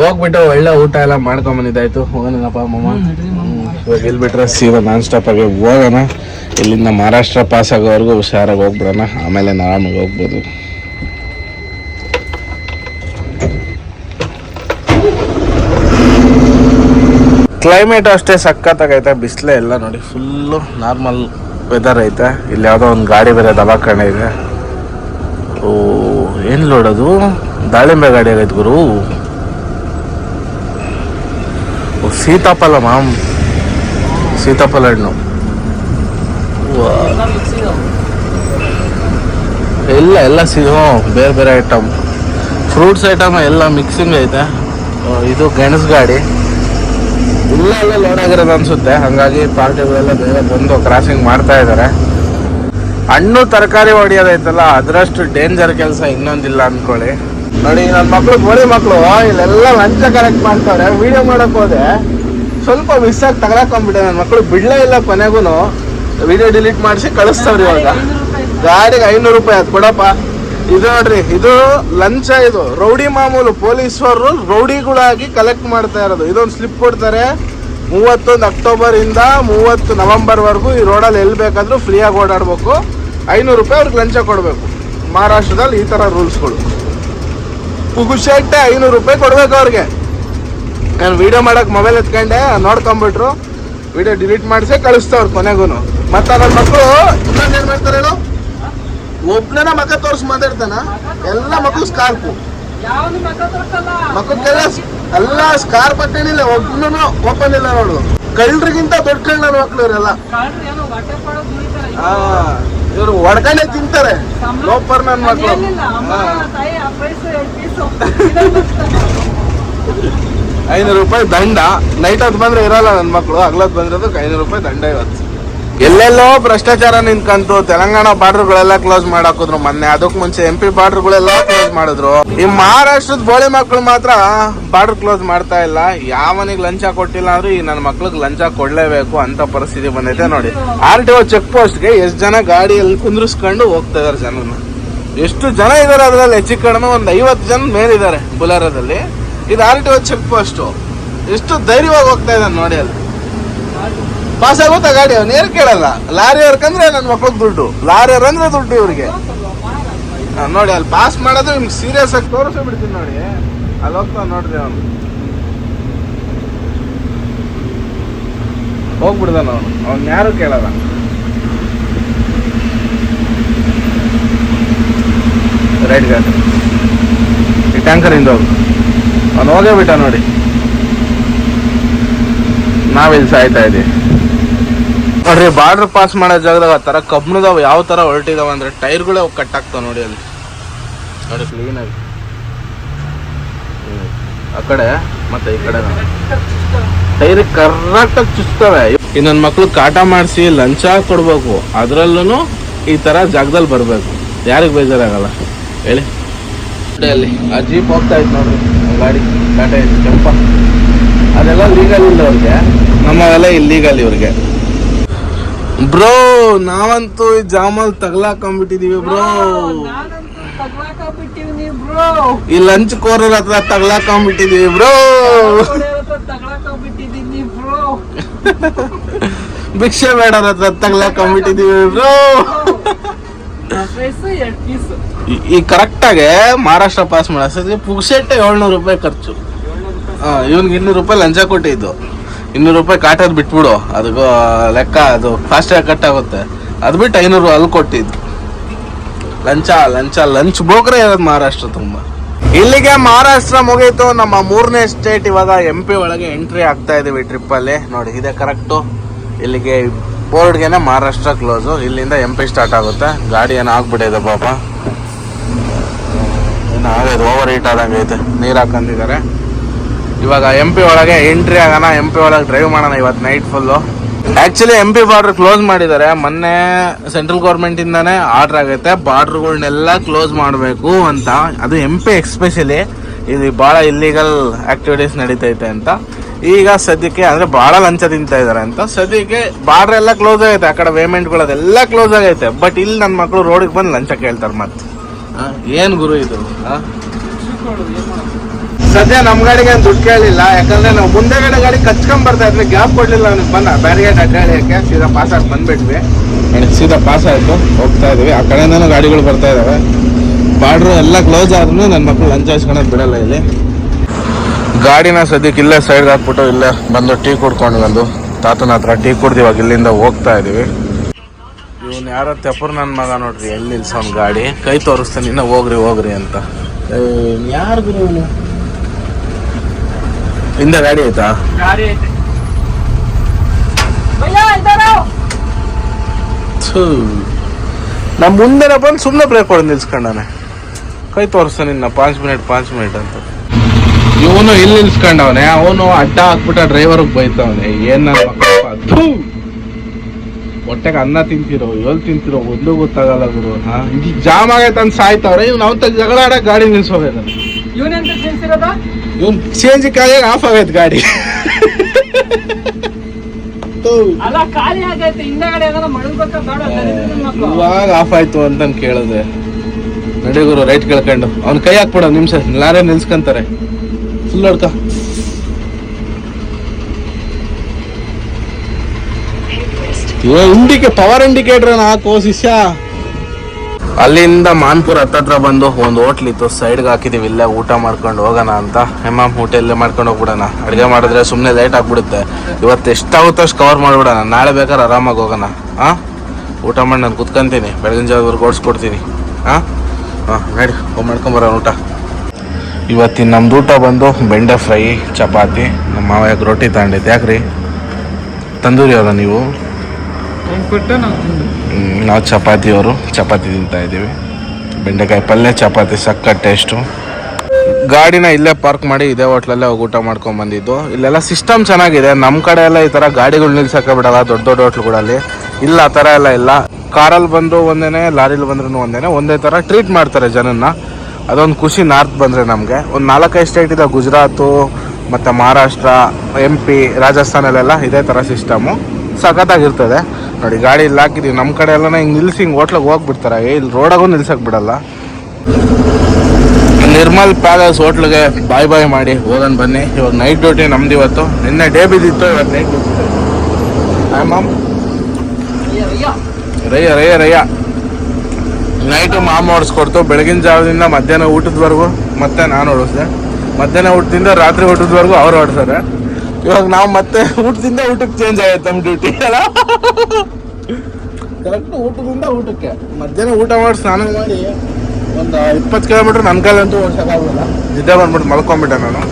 ಹೋಗ್ಬಿಟ್ಟು ಒಳ್ಳೆ ಊಟ ಎಲ್ಲ ಮಾಡ್ಕೊಂಬಂದಿದ್ದಾಯ್ತು ಹೋಗೋಣಪ್ಪ ಮಮ್ಮ. ಇವಾಗ ಇಲ್ಲಿ ಬಿಟ್ರೆ ಸೀದಾ ನಾನ್ ಸ್ಟಾಪ್ ಆಗಿ ಹೋಗೋಣ. ಇಲ್ಲಿಂದ ಮಹಾರಾಷ್ಟ್ರ ಪಾಸ್ ಆಗೋವರೆಗೂ ಹುಷಾರಾಗಿ ಹೋಗ್ಬಿಡೋಣ. ಆಮೇಲೆ ಆರಾಮಾಗಿ ಹೋಗ್ಬೋದು. ಕ್ಲೈಮೇಟ್ ಅಷ್ಟೇ ಸಖತ್ತಾಗೈತೆ. ಬಿಸಿಲೇ ಎಲ್ಲ ನೋಡಿ. ಫುಲ್ಲು ನಾರ್ಮಲ್ ವೆದರ್ ಐತೆ. ಇಲ್ಲಿ ಯಾವುದೋ ಒಂದು ಗಾಡಿ ಬೇರೆ ದವಾಖಾನೆ ಇದೆ. ಓ, ಏನು ನೋಡೋದು ದಾಳಿಂಬೆ ಗಾಡಿ ಆಗೈತೆ ಗುರು. ಓ, ಸೀತಾಫಲ ಮಾಮ್. ಸೀತಾಫಲ ಹಣ್ಣು. ಎಲ್ಲ ಎಲ್ಲ ಎಲ್ಲ ಬೇರೆ ಬೇರೆ ಐಟಮ್ ಫ್ರೂಟ್ಸ್ ಐಟಮ್ ಎಲ್ಲ ಮಿಕ್ಸಿಂಗ್ ಐತೆ. ಇದು ಗೆಣಸು ಗಾಡಿ. ಇಲ್ಲ ಎಲ್ಲ ಲೋಡ್ ಆಗಿರೋದು ಅನ್ಸುತ್ತೆ. ಹಾಗಾಗಿ ಪಾರ್ಟಿಗಳೆಲ್ಲ ಬೇರೆ ಬಂದು ಕ್ರಾಸಿಂಗ್ ಮಾಡ್ತಾ ಇದ್ದಾರೆ ಹಣ್ಣು ತರಕಾರಿ ಹೊಡಿಯೋದೈತಲ್ಲ ಅದರಷ್ಟು ಡೇಂಜರ್ ಕೆಲಸ ಇನ್ನೊಂದಿಲ್ಲ ಅನ್ಕೊಳ್ಳಿ. ನೋಡಿ ನನ್ನ ಮಕ್ಕಳು ಗೋಳಿ ಮಕ್ಕಳು ಇಲ್ಲೆಲ್ಲ ಲಂಚ ಕರೆಕ್ಟ್ ಮಾಡ್ತಾವ್ರೆ ವಿಡಿಯೋ ಮಾಡೋಕೆ ಹೋದೆ. ಸ್ವಲ್ಪ ಮಿಸ್ ಆಗಿ ತಗೊಳಕೊಂಡ್ಬಿಟ್ಟೆ ನನ್ನ ಮಕ್ಕಳು ಬಿಡಲೇ ಇಲ್ಲ ಕೊನೆಗೂ ವಿಡಿಯೋ ಡಿಲೀಟ್ ಮಾಡಿಸಿ ಕಳಿಸ್ತಾವ್ರಿ ಇವಾಗ. ಗಾಡಿಗೆ ಐನೂರು ರೂಪಾಯಿ ಅದು ಕೊಡಪ್ಪ. ಇದು ನೋಡ್ರಿ, ಇದು ಲಂಚ ಇದು. ರೌಡಿ ಮಾಮೂಲು ಪೊಲೀಸರು ರೌಡಿಗಳಾಗಿ ಕಲೆಕ್ಟ್ ಮಾಡ್ತಾ ಇರೋದು. ಇದೊಂದು ಸ್ಲಿಪ್ ಕೊಡ್ತಾರೆ. ಮೂವತ್ತೊಂದು ಅಕ್ಟೋಬರ್ ಇಂದ ಮೂವತ್ತು ನವೆಂಬರ್ ವರೆಗೂ ಈ ರೋಡಲ್ಲಿ ಎಲ್ಲಿ ಬೇಕಾದ್ರೂ ಫ್ರೀಯಾಗಿ ಓಡಾಡ್ಬೇಕು. ಐನೂರು ರೂಪಾಯಿ ಅವ್ರಿಗೆ ಲಂಚ ಕೊಡಬೇಕು. ಮಹಾರಾಷ್ಟ್ರದಲ್ಲಿ ಈ ಥರ ರೂಲ್ಸ್ಗಳು ಪುಗುಶೆಟ್ಟೆ ಐನೂರು ರೂಪಾಯಿ ಕೊಡಬೇಕು ಅವ್ರಿಗೆ. ನಾನು ವೀಡಿಯೋ ಮಾಡೋಕೆ ಮೊಬೈಲ್ ಎತ್ಕೊಂಡೆ, ನೋಡ್ಕೊಂಬಿಟ್ರು. ವಿಡಿಯೋ ಡಿಲೀಟ್ ಮಾಡಿಸೇ ಕಳಿಸ್ತವ್ರು ಕೊನೆಗೂ ಮತ್ತೆ ನನ್ನ ಮಕ್ಕಳು ಇನ್ನೊಂದು ಏನು ಮಾಡ್ತಾರೆ ಒಬ್ನ ಮಕ ತೋರ್ಸಿ ಮಾತಾಡ್ತಾನ ಎಲ್ಲ ಮಕ್ಕಳು ಸ್ಕಾರ್ಪು ಮಕ್ಕಳ ಎಲ್ಲ ಸ್ಕಾರ್ಪ್ ಹಾಕೊಂಡಿಲ್ಲ ಒಬ್ನು ಓಪನ್ ಇಲ್ಲ ನೋಡು. ಕಳ್ಳರಿಗಿಂತ ದೊಡ್ಡ ಕಳ್ಳ ನನ್ನ ಮಕ್ಳು ಇವರೆಲ್ಲ ಇವ್ರು ಹೊಡ್ಕೊಂಡೆ ತಿಂತಾರೆ. ಲೋಪರ್ ನನ್ನ ಮಕ್ಕಳು ಐನೂರು ರೂಪಾಯಿ ದಂಡ. ನೈಟ್ ಹೊತ್ತು ಬಂದ್ರೆ ಇರಲ್ಲ ನನ್ನ ಮಕ್ಕಳು ಹಗ್ಲತ್ ಬಂದಿರೋದಕ್ಕೆ ಐನೂರು ರೂಪಾಯಿ ದಂಡ ಇವತ್ತು. ಎಲ್ಲೆಲ್ಲೋ ಭ್ರಷ್ಟಾಚಾರ ನಿಂತ್ಕಂತು ತೆಲಂಗಾಣ ಬಾರ್ಡರ್ಗಳೆಲ್ಲ ಕ್ಲೋಸ್ ಮಾಡಾಕಿದ್ರು ಮೊನ್ನೆ. ಅದಕ್ಕೆ ಮುಂಚೆ ಎಂ ಪಿ ಬಾರ್ಡರ್ಗಳೆಲ್ಲ ಕ್ಲೋಸ್ ಮಾಡಿದ್ರು. ಈ ಮಹಾರಾಷ್ಟ್ರದ ಬೋಳಿ ಮಕ್ಕಳು ಮಾತ್ರ ಬಾರ್ಡರ್ ಕ್ಲೋಸ್ ಮಾಡ್ತಾ ಇಲ್ಲ. ಯಾವನಿಗೆ ಲಂಚ ಕೊಟ್ಟಿಲ್ಲ ಅಂದ್ರೆ ಈ ನನ್ನ ಮಕ್ಳಿಗೆ ಲಂಚ ಕೊಡ್ಲೇಬೇಕು ಅಂತ ಪರಿಸ್ಥಿತಿ ಬಂದೈತೆ ನೋಡಿ. ಆರ್ ಟಿ ಒ ಚೆಕ್ ಪೋಸ್ಟ್ಗೆ ಎಷ್ಟು ಜನ ಗಾಡಿಯಲ್ಲಿ ಕುಂದ್ರಿಸ್ಕೊಂಡು ಹೋಗ್ತಾ ಇದಾರೆ ಜನನ ಎಷ್ಟು ಜನ ಇದಾರೆ ಅದರಲ್ಲಿ? ಹೆಚ್ಚು ಕಡಿಮೆ ಒಂದು ಐವತ್ತು ಜನ ಮೇಲಿದ್ದಾರೆ ಬುಲಾರದಲ್ಲಿ. ಇದು R T O check post ಎಷ್ಟು ಧೈರ್ಯವಾಗಿ ಹೋಗ್ತಾ ಇದ್ದಾನೆ ನೋಡಿ ಅಲ್ಲಿ. ಪಾಸ್ ಆಗುತ್ತಾ ಗಾಡಿ? ಅವ್ನು ಏನು ಕೇಳಲ್ಲ. ಲಾರಿ ಅವ್ರಕಂದ್ರೆ ನನ್ನ ಮಕ್ಳಿಗೆ ದುಡ್ಡು. ಲಾರಿ ಅಂದ್ರೆ ದುಡ್ಡು ಇವ್ರಿಗೆ. ನೋಡಿ, ಅಲ್ಲಿ ಪಾಸ್ ಮಾಡೋದು ನಿಮ್ಗೆ ಸೀರಿಯಸ್ ಆಗಿ ತೋರಿಸಿ ಬಿಡ್ತೀನಿ ನೋಡಿ. ಅಲ್ಲಿ ಹೋಗ್ತಾ ನೋಡ್ರಿ ಅವನು. ಹೋಗ್ಬಿಡ್ದಾನ ಅವನು. ಅವ್ನು ಯಾರು ಕೇಳಲ್ಲ. ರೈಟ್ ಗಾಡಿ ಈ ಟ್ಯಾಂಕರ್ ಹೋಗು. ಅವ್ನು ಹೋಗೇ ಬಿಟ್ಟ ನೋಡಿ. ನಾವಿಲ್ಲಿ ಸಾಯ್ತಾ ಇದೀವಿ. ನೋಡ್ರಿ ಬಾರ್ಡರ್ ಪಾಸ್ ಮಾಡೋ ಜಾಗದಾಗ ಆ ತರ ಕಬ್ಣದವ್ ಯಾವ ತರ ಹೊರಟಿದಾವೆ ಅಂದ್ರೆ ಟೈರ್ಗಳೇ ಕಟ್ ಆಗ್ತವೆ ನೋಡಿ ಅಲ್ಲಿ. ನೋಡಿ ಕ್ಲೀನ್ ಆಗಿ. ಆ ಕಡೆ ಮತ್ತೆ ಈ ಕಡೆ ಟೈರ್ ಕರೆಕ್ಟಾಗಿ ಚುಚ್ತವೆ. ಈ ನನ್ನ ಮಕ್ಳು ಕಾಟ ಮಾಡಿಸಿ ಲಂಚ ಕೊಡ್ಬೇಕು. ಅದ್ರಲ್ಲೂ ಈ ತರ ಜಾಗದಲ್ಲಿ ಬರ್ಬೇಕು. ಯಾರಿಗೆ ಬೇಜಾರಾಗಲ್ಲ. ಹೇಳಿ. ಅಲ್ಲಿ ಆ ಜೀಪ್ ಹೋಗ್ತಾ ಇತ್ತು ನೋಡ್ರಿ ಗಾಡಿ ಟಾಟಾ ಕೆಂಪ. ಅದೆಲ್ಲ ಲೀಗಲ್ ಇಲ್ಲ ಅವ್ರಿಗೆ ನಮ್ಮವೆಲ್ಲ ಇಲ್ಲೀಗಲ್ ಇವ್ರಿಗೆ. ಬ್ರೋ ನಾವಂತೂ ಈ ಜಾಮಲ್ ತಗ್ಲಾಕೊಂಡ್ಬಿಟ್ಟಿದೀವಿ ಬ್ರೋ. ಈ ಲಂಚ್ ಕೋರರ್ ಹತ್ರ ತಗ್ಲಾಕೊಂಡ್ಬಿಟ್ಟಿದೀವಿ ಬ್ರೋ. ಭಿಕ್ಷೆ ಬೇಡರ ಹತ್ರ ತಗ್ಲಾಕೊಂಡ್ಬಿಟ್ಟಿದೀವಿ ಬ್ರೋ. ಈ ಕರೆಕ್ಟ್ ಆಗಿ ಮಹಾರಾಷ್ಟ್ರ ಪಾಸ್ ಮಾಡೋ ಪುಗ್ಸೆಟ್ಟೆ ಏಳ್ನೂರು ರೂಪಾಯಿ ಖರ್ಚು. ಇವನ್ಗೆ ಇನ್ನೂರು ರೂಪಾಯಿ ಲಂಚ ಕೊಟ್ಟಿದ್ದು. ಇನ್ನೂರು ರೂಪಾಯಿ ಕಾಟೋದು ಬಿಟ್ಬಿಡು. ಅದಕ್ಕೂ ಲೆಕ್ಕ ಅದು ಫಾಸ್ಟಾಗಿ ಕಟ್ ಆಗುತ್ತೆ. ಅದು ಬಿಟ್ಟು ಐನೂರು ಅಲ್ಲಿ ಕೊಟ್ಟಿದ್ದು. ಲಂಚ ಲಂಚ, ಲಂಚ್ ಬೋಕ್ರೆ ಇರೋದು ಮಹಾರಾಷ್ಟ್ರ ತುಂಬ. ಇಲ್ಲಿಗೆ ಮಹಾರಾಷ್ಟ್ರ ಮುಗೀತು. ನಮ್ಮ ಮೂರನೇ ಸ್ಟೇಟ್ ಇವಾಗ ಎಂ ಪಿ ಒಳಗೆ ಎಂಟ್ರಿ ಆಗ್ತಾ ಇದೀವಿ ಟ್ರಿಪ್ಪಲ್ಲಿ ನೋಡಿ, ಇದೆ ಕರೆಕ್ಟು ಇಲ್ಲಿಗೆ ಬೋರ್ಡ್ಗೆನೆ ಮಹಾರಾಷ್ಟ್ರ ಕ್ಲೋಸು ಇಲ್ಲಿಂದ ಎಂ ಪಿ ಸ್ಟಾರ್ಟ್ ಆಗುತ್ತೆ. ಗಾಡಿ ಏನೋ ಆಗ್ಬಿಟ್ಟಿದೆ ಪಾಪ. ಏನು ಆಗೋದು ಓವರ್ ಹೀಟ್ ಆದಂಗೆ ನೀರು ಹಾಕೊಂಡಿದ್ದಾರೆ ಇವಾಗ ಎಂ ಪಿ ಒಳಗೆ ಎಂಟ್ರಿ ಆಗೋಣ ಎಂ ಪಿ ಒಳಗೆ ಡ್ರೈವ್ ಮಾಡೋಣ ಇವತ್ತು night full actually M P border close ಮಾಡಿದ್ದಾರೆ. ಮೊನ್ನೆ ಸೆಂಟ್ರಲ್ ಗೌರ್ಮೆಂಟಿಂದನೇ ಆರ್ಡ್ರ್ ಆಗುತ್ತೆ ಬಾರ್ಡ್ರ್ಗಳನ್ನೆಲ್ಲ ಕ್ಲೋಸ್ ಮಾಡಬೇಕು ಅಂತ. ಅದು ಎಂ ಪಿ ಎಕ್ಸ್ಪೆಷಲಿ ಇದು ಭಾಳ ಇಲ್ಲೀಗಲ್ ಆ್ಯಕ್ಟಿವಿಟೀಸ್ ನಡೀತೈತೆ ಅಂತ. ಈಗ ಸದ್ಯಕ್ಕೆ, ಅಂದರೆ ಭಾಳ ಲಂಚ ತಿಂತಾ ಇದ್ದಾರೆ ಅಂತ. ಸದ್ಯಕ್ಕೆ ಬಾರ್ಡ್ರ್ ಎಲ್ಲ ಕ್ಲೋಸ್ ಆಗೈತೆ. ಆ ಕಡೆ ಪೇಮೆಂಟ್ಗಳು ಅದೆಲ್ಲ ಕ್ಲೋಸ್ ಆಗೈತೆ. ಬಟ್ ಇಲ್ಲಿ ನನ್ನ ಮಕ್ಕಳು ರೋಡಿಗೆ ಬಂದು ಲಂಚ ಕೇಳ್ತಾರೆ ಮತ್ತೆ. ಏನು ಗುರು ಇದು? ಸದ್ಯ ನಮ್ ಗಾಡಿಗೆ ಏನ್ ದುಡ್ಡು ಕೇಳಿಲ್ಲ. ಯಾಕಂದ್ರೆ ನಾವು ಮುಂದೆಗಡೆ ಗಾಡಿ ಕಚ್ಕೊಂಡ್ ಬರ್ತಾ ಇದ್ವಿ ಗ್ಯಾಪ್ ಕೊಡ್ಲಿಲ್ಲ ಅವ್ನಿಗೆ ಬಂದ. ಬ್ಯಾರಿಗೇಡ್ ಅಡ್ಡಾಡಿಯಕ್ಕೆ ಸೀದಾ ಪಾಸ್ ಆಗಿ ಬಂದ್ಬಿಟ್ವಿ. ಸೀದಾ ಪಾಸ್ ಆಯ್ತು. ಹೋಗ್ತಾ ಇದೀವಿ. ಆ ಕಡೆಯಿಂದನೂ ಗಾಡಿಗಳು ಬರ್ತಾ ಇದಾವೆ. ಬಾರ್ಡ್ರು ಎಲ್ಲ ಕ್ಲೋಸ್ ಆದ್ರೂ ನನ್ನ ಮಕ್ಕಳು ಲಂಚ್ ಹಾಸ್ಕೊಳಕ್ ಬಿಡಲ್ಲ ಇಲ್ಲಿ. ಗಾಡಿನ ಸದ್ಯಕ್ಕೆ ಇಲ್ಲೇ ಸೈಡ್ ಹಾಕ್ಬಿಟ್ಟು ಇಲ್ಲೇ ಬಂದು ಟೀ ಕುಡ್ಕೊಂಡು ಬಂದು ತಾತನ ಹತ್ರ ಟೀ ಕುಡ್ದು ಇವಾಗ ಇಲ್ಲಿಂದ ಹೋಗ್ತಾ ಇದೀವಿ. ಇವನ್ ಯಾರೋ ತೆಪ್ಪರ್ ನನ್ನ ಮಗ ನೋಡ್ರಿ. ಎಲ್ಲಿ ನಿಲ್ಸೋನ್ ಗಾಡಿ? ಕೈ ತೋರಿಸ್ತಾನೆ. ಇನ್ನ ಹೋಗ್ರಿ ಹೋಗ್ರಿ ಅಂತ. ಯಾರು ಹಿಂದೆ ಗಾಡಿ ಆಯ್ತಾ? ಗಾಡಿ ಐತೆ. ಭಯ್ಯ ಇದ್ದಾರೋ? ಥೂ. ನಮ್ ಮುಂದೆನೆ ಬಂದು ಸುಮ್ಮನೆ ಬ್ರೇಕ್ ಹೊಡೆದು ನಿಲ್ಸ್ಕೊಂಡಾನೆ ಕೈ ತೋರಿಸ್ತಾನೆ ನಿನ್ನ ಪಾಂಚ್ ಮಿನಿಟ್ ಪಾಂಚ್ ಮಿನಿಟ್ ಅಂತ. ಇವನು ಇಲ್ಲಿ ನಿಲ್ಸ್ಕೊಂಡವನೆ ಅವನು ಅಡ್ಡ ಹಾಕ್ಬಿಟ್ಟ ಡ್ರೈವರ್ ಬೈತವನೆ. ಏನ್. ಹೊಟ್ಟೆಗೆ ಅನ್ನ ತಿಂತಿರೋ ಎಲ್ ತಿಂತಿರೋ ಒಂದು ಗೊತ್ತಾಗಲ್ಲ ಗುರು. ಹಾ? ಇಲ್ಲಿ ಜಾಮ್ ಆಗೈತೆ ಅಂತ ಸಾಯ್ತವ್ರೆ ಇವ್ ಅವಂತ ಜಗಳ ಆಡಕ್ ಗಾಡಿ ನಿಲ್ಸೋಬೇಕು ಇವನೆಂತ ತಿನ್ಸಿರೋದ ಇವ್ನು ಚೇಂಜ್ ಕಾಯಾಗ ಆಫ್ ಆಗೈತೆ ಗಾಡಿ. ಥೂ. ಅಲ್ಲ ಖಾಲಿ ಆಗೈತೆ ಹಿಂದಗಡೆ ಏನಾರ ಮಡಗ್ಬೇಕ ಬೇಡ ದರಿದ್ರ ನನ್ ಇವಾಗ ಆಫ್ ಆಯ್ತು ಅಂತ ಕೇಳಿದೆ. ನಡಿ ಗುರು ರೈಟ್ ಕೇಳ್ಕೊಂಡು. ಅವ್ನ ಕೈ ಹಾಕ್ಬಿಡ ನಿಮಿಷ. ಲಾರೆ ನಿಲ್ಸ್ಕೊಂತಾರೆ. ಫುಲ್ ಹೊಡ್ಕ ಏ ಇಂಡಿಕೆ ಪವರ್ ಇಂಡಿಕೇಟರ್ ಹಾಕೋ ಶಿಷ್ಯ. ಅಲ್ಲಿಂದ ಮಾನ್ಪುರ್ ಹತ್ತತ್ರ ಬಂದು ಒಂದು ಹೋಟ್ಲ್ ಇತ್ತು. ಸೈಡ್ಗೆ ಹಾಕಿದೀವಿ, ಇಲ್ಲೇ ಊಟ ಮಾಡ್ಕೊಂಡು ಹೋಗೋಣ ಅಂತ. ಹೆಮ್ಮಾಮ್ ಹೋಟೆಲ್ಲೇ ಮಾಡ್ಕೊಂಡು ಹೋಗ್ಬಿಡೋಣ. ಅಡುಗೆ ಮಾಡಿದ್ರೆ ಸುಮ್ಮನೆ ಲೇಟ್ ಆಗಿಬಿಡುತ್ತೆ. ಇವತ್ತು ಎಷ್ಟಾಗುತ್ತೋ ಅಷ್ಟು ಕವರ್ ಮಾಡ್ಬಿಡೋಣ. ನಾಳೆ ಬೇಕಾದ್ರೆ ಆರಾಮಾಗಿ ಹೋಗೋಣ. ಹಾಂ ಊಟ ಮಾಡಿ ನಾನು ಕುತ್ಕೊಂತೀನಿ. ಬೆಳಗಿನ ಜಾಗದವ್ರಿಗೆ ಓಡಿಸ್ಕೊಡ್ತೀನಿ ಹಾಂ ಹಾಂ ನಡಿ, ಹೋಗಿ ಮಾಡ್ಕೊಂಬರೋಣ ಊಟ. ಇವತ್ತಿನ ನಮ್ದು ಊಟ ಬಂದು ಬೆಂಡೆ ಫ್ರೈ, ಚಪಾತಿ. ನಮ್ಮ ಮಾವಯ್ಯಗೆ ರೊಟ್ಟಿ ತಗೊಂಡಿದ್ದೆ. ಯಾಕ್ರಿ? ತಂದೂರಿ ಅವರ ನೀವು? ನಾವು ಚಪಾತಿಯವರು, ಚಪಾತಿ ತಿಂತಾ ಇದ್ದೀವಿ. ಬೆಂಡೆಕಾಯಿ ಪಲ್ಯ, ಚಪಾತಿ, ಸಕ್ಕ ಟೇಸ್ಟು ಗಾಡಿನ ಇಲ್ಲೇ ಪಾರ್ಕ್ ಮಾಡಿ ಇದೇ ಹೋಟ್ಲಲ್ಲೇ ಹೋಗಿ ಊಟ ಮಾಡ್ಕೊಂಡು ಬಂದಿದ್ದು. ಇಲ್ಲೆಲ್ಲ ಸಿಸ್ಟಮ್ ಚೆನ್ನಾಗಿದೆ. ನಮ್ಮ ಕಡೆ ಎಲ್ಲ ಈ ಥರ ಗಾಡಿಗಳು ನಿಲ್ಸಕ್ಕೆ ಬಿಡಲ್ಲ. ದೊಡ್ಡ ದೊಡ್ಡ ಹೋಟ್ಲುಗಳಲ್ಲಿ ಇಲ್ಲ, ಆ ಥರ ಎಲ್ಲ ಇಲ್ಲ. ಕಾರಲ್ಲಿ ಬಂದು ಒಂದೇ ಲಾರಿಲಿ ಬಂದ್ರೂ ಒಂದೇ ಒಂದೇ ಥರ ಟ್ರೀಟ್ ಮಾಡ್ತಾರೆ ಜನನ್ನ. ಅದೊಂದು ಖುಷಿ ನಾರ್ತ್ ಬಂದರೆ ನಮಗೆ. ಒಂದು ನಾಲ್ಕೈದು ಸ್ಟೇಟ್ ಇದೆ. ಗುಜರಾತು, ಮತ್ತು ಮಹಾರಾಷ್ಟ್ರ ಎಂ ಪಿ ರಾಜಸ್ಥಾನಲ್ಲೆಲ್ಲ ಇದೇ ಥರ ಸಿಸ್ಟಮು ಸಖತ್ತಾಗಿರ್ತದೆ. ನೋಡಿ, ಗಾಡಿ ಇಲ್ಲಿ ಹಾಕಿದೀವಿ. ನಮ್ಮ ಕಡೆ ಎಲ್ಲ ಹಿಂಗೆ ನಿಲ್ಲಿಸಿ ಹಿಂಗೆ ಹೋಟ್ಲಿಗೆ ಹೋಗ್ಬಿಡ್ತಾರೆ. ಇಲ್ಲಿ ರೋಡಾಗೂ ನಿಲ್ಸಕ್ಕೆ ಬಿಡಲ್ಲ. ನಿರ್ಮಲ್ ಪ್ಯಾಲೇಸ್ ಹೋಟ್ಲಿಗೆ ಬಾಯ್ ಬಾಯ್ ಮಾಡಿ ಹೋಗೋಣ ಬನ್ನಿ. ಇವಾಗ ನೈಟ್ ಡ್ಯೂಟಿ ನಮ್ದು ಇವತ್ತು. ನಿನ್ನೆ ಡೇ ಬಿದ್ದಿತ್ತು, ಇವತ್ತು ನೈಟ್ ಡ್ಯೂಟಿ ಮಾಮ್ ರಯ್ಯ ರಯ್ಯ ರಯ್ಯ ನೈಟು ಮಾಮ ಓಡಿಸ್ಕೊಡ್ತು. ಬೆಳಗಿನ ಜಾವದಿಂದ ಮಧ್ಯಾಹ್ನ ಊಟದವರೆಗೂ ಮತ್ತೆ ನಾನು ಓಡಿಸ್ದೆ. ಮಧ್ಯಾಹ್ನ ಊಟದಿಂದ ರಾತ್ರಿ ಊಟದವರೆಗೂ ಅವ್ರು ಓಡಿಸ್ತಾರೆ ಇವಾಗ ನಾವು ಮತ್ತೆ ಊಟದಿಂದ ಊಟಕ್ಕೆ ಚೇಂಜ್ ಆಗುತ್ತೆ ನಮ್ಮ ಡ್ಯೂಟಿ ಅಲ್ಲ? ಕರೆಕ್ಟ್ ಊಟದಿಂದ ಊಟಕ್ಕೆ. ಮಧ್ಯಾಹ್ನ ಊಟ ಮಾಡಿ ಸ್ನಾನ ಮಾಡಿ ಒಂದು ಇಪ್ಪತ್ತು ಕಿಲೋಮೀಟ್ರ್ ನನ್ನ ಕಾಲಂತೂ ಓಡ್ಸೋಕ್ಕಾಗಲ್ಲ ನಿದ್ದೆ ಬಂದ್ಬಿಟ್ಟು ಮಲ್ಕೊಂಡ್ಬಿಟ್ಟೆ ನಾನು.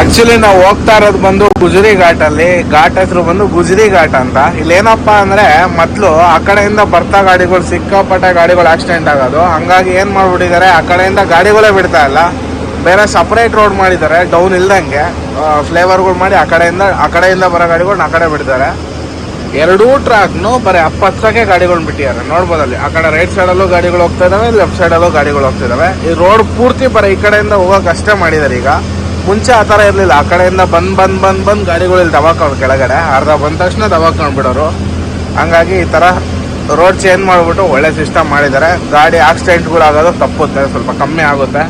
ಆಕ್ಚುಲಿ ನಾವು ಹೋಗ್ತಾ ಇರೋದು ಬಂದು ಗುಜರಿ ಘಾಟ್ ಅಲ್ಲಿ. ಘಾಟ್ ಹೆಸರು ಬಂದು ಗುಜರಿ ಘಾಟ್ ಅಂತ. ಇಲ್ಲಿ ಏನಪ್ಪಾ ಅಂದ್ರೆ ಮೊದ್ಲು ಆ ಕಡೆಯಿಂದ ಬರ್ತಾ ಗಾಡಿಗಳು ಸಿಕ್ಕಾಪಟ್ಟೆ ಗಾಡಿಗಳು ಆಕ್ಸಿಡೆಂಟ್ ಆಗೋದು. ಹಂಗಾಗಿ ಏನ್ ಮಾಡ್ಬಿಟ್ಟಿದ್ದಾರೆ? ಆ ಕಡೆಯಿಂದ ಗಾಡಿಗಳೇ ಬಿಡ್ತಾ ಇಲ್ಲ. ಬೇರೆ ಸಪ್ರೇಟ್ ರೋಡ್ ಮಾಡಿದ್ದಾರೆ ಡೌನ್ ಇಲ್ದಂಗೆ ಫ್ಲೇವರ್ಗಳು ಮಾಡಿ ಆ ಕಡೆಯಿಂದ ಆ ಕಡೆಯಿಂದ ಬರೋ ಗಾಡಿಗಳನ್ನ ಆ ಕಡೆ ಬಿಡ್ತಾರೆ. ಎರಡೂ ಟ್ರ್ಯಾಕ್ನು ಬರೀ ಅಪ್ಪತ್ತಕ್ಕೆ ಗಾಡಿಗಳನ್ನ ಬಿಟ್ಟಿದ್ದಾರೆ. ನೋಡ್ಬೋದಲ್ಲಿ, ಆ ಕಡೆ ರೈಟ್ ಸೈಡಲ್ಲೂ ಗಾಡಿಗಳು ಹೋಗ್ತಾ ಇದಾವೆ ಲೆಫ್ಟ್ ಸೈಡಲ್ಲೂ ಗಾಡಿಗಳು ಹೋಗ್ತಿದ್ದಾವೆ ಈ ರೋಡ್ ಪೂರ್ತಿ ಬರೀ ಈ ಕಡೆಯಿಂದ ಹೋಗೋಕೆ ಅಷ್ಟೇ ಮಾಡಿದ್ದಾರೆ ಈಗ. ಮುಂಚೆ ಆ ಥರ ಇರಲಿಲ್ಲ. ಆ ಕಡೆಯಿಂದ ಬಂದು ಬಂದು ಬಂದು ಬಂದು ಗಾಡಿಗಳು ಇಲ್ಲಿ ದವಾಕೊಂಡು ಕೆಳಗಡೆ, ಅರ್ಧ ಬಂದ ತಕ್ಷಣ ದವಾಕೊಂಡು ಬಿಡೋರು. ಹಂಗಾಗಿ ಈ ಥರ ರೋಡ್ ಚೇಂಜ್ ಮಾಡಿಬಿಟ್ಟು ಒಳ್ಳೆ ಸಿಸ್ಟಮ್ ಮಾಡಿದ್ದಾರೆ. ಗಾಡಿ ಆಕ್ಸಿಡೆಂಟ್ಗಳಾಗೋದು ತಪ್ಪುತ್ತೆ, ಸ್ವಲ್ಪ ಕಮ್ಮಿ ಆಗುತ್ತೆ.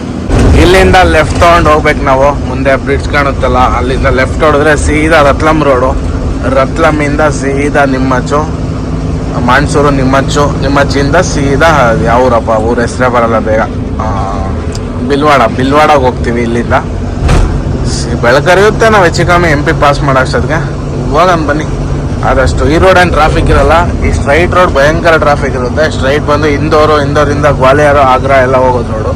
ಇಲ್ಲಿಂದ ಲೆಫ್ಟ್ ತಗೊಂಡು ಹೋಗ್ಬೇಕು ನಾವು. ಮುಂದೆ ಬ್ರಿಡ್ಜ್ ಕಾಣುತ್ತಲ್ಲ, ಅಲ್ಲಿಂದ ಲೆಫ್ಟ್ ಹೊಡೆದ್ರೆ ಸೀದಾ ರತ್ಲಂ ರೋಡು ರತ್ಲಮಿಂದ ಸೀದಾ ನಿಮ್ಮಚ್ಚು ಮಾನ್ಸೂರು ನಿಮ್ಮಚ್ಚು ನಿಮ್ಮಚ್ಚಿಂದ ಸೀದಾ ಯಾವೂರಪ್ಪ, ಊರ ಹೆಸರೇ ಬರಲ್ಲ ಬೇಗ. ಬಿಲ್ವಾಡ, ಬಿಲ್ವಾಡಾಗ ಹೋಗ್ತೀವಿ ಇಲ್ಲಿಂದ. ಬೆಳಕರಿಯುತ್ತೆ ನಾವು ಹೆಚ್ಚು ಕಮ್ಮಿ ಎಂ ಪಿ ಪಾಸ್ ಮಾಡೋಷ್ಟೊತ್ತಿಗೆ ಹೋಗೋಣ ಬನ್ನಿ. ಆದಷ್ಟು ಈ ರೋಡ್ ಏನು ಟ್ರಾಫಿಕ್ ಇರಲ್ಲ, ಈ ಸ್ಟ್ರೈಟ್ ರೋಡ್ ಭಯಂಕರ ಟ್ರಾಫಿಕ್ ಇರುತ್ತೆ. ಸ್ಟ್ರೈಟ್ ಬಂದು ಇಂದೋರು, ಇಂದೋರಿಂದ ಗ್ವಾಲಿಯರು, ಆಗ್ರಾ ಎಲ್ಲ ಹೋಗೋದು ರೋಡು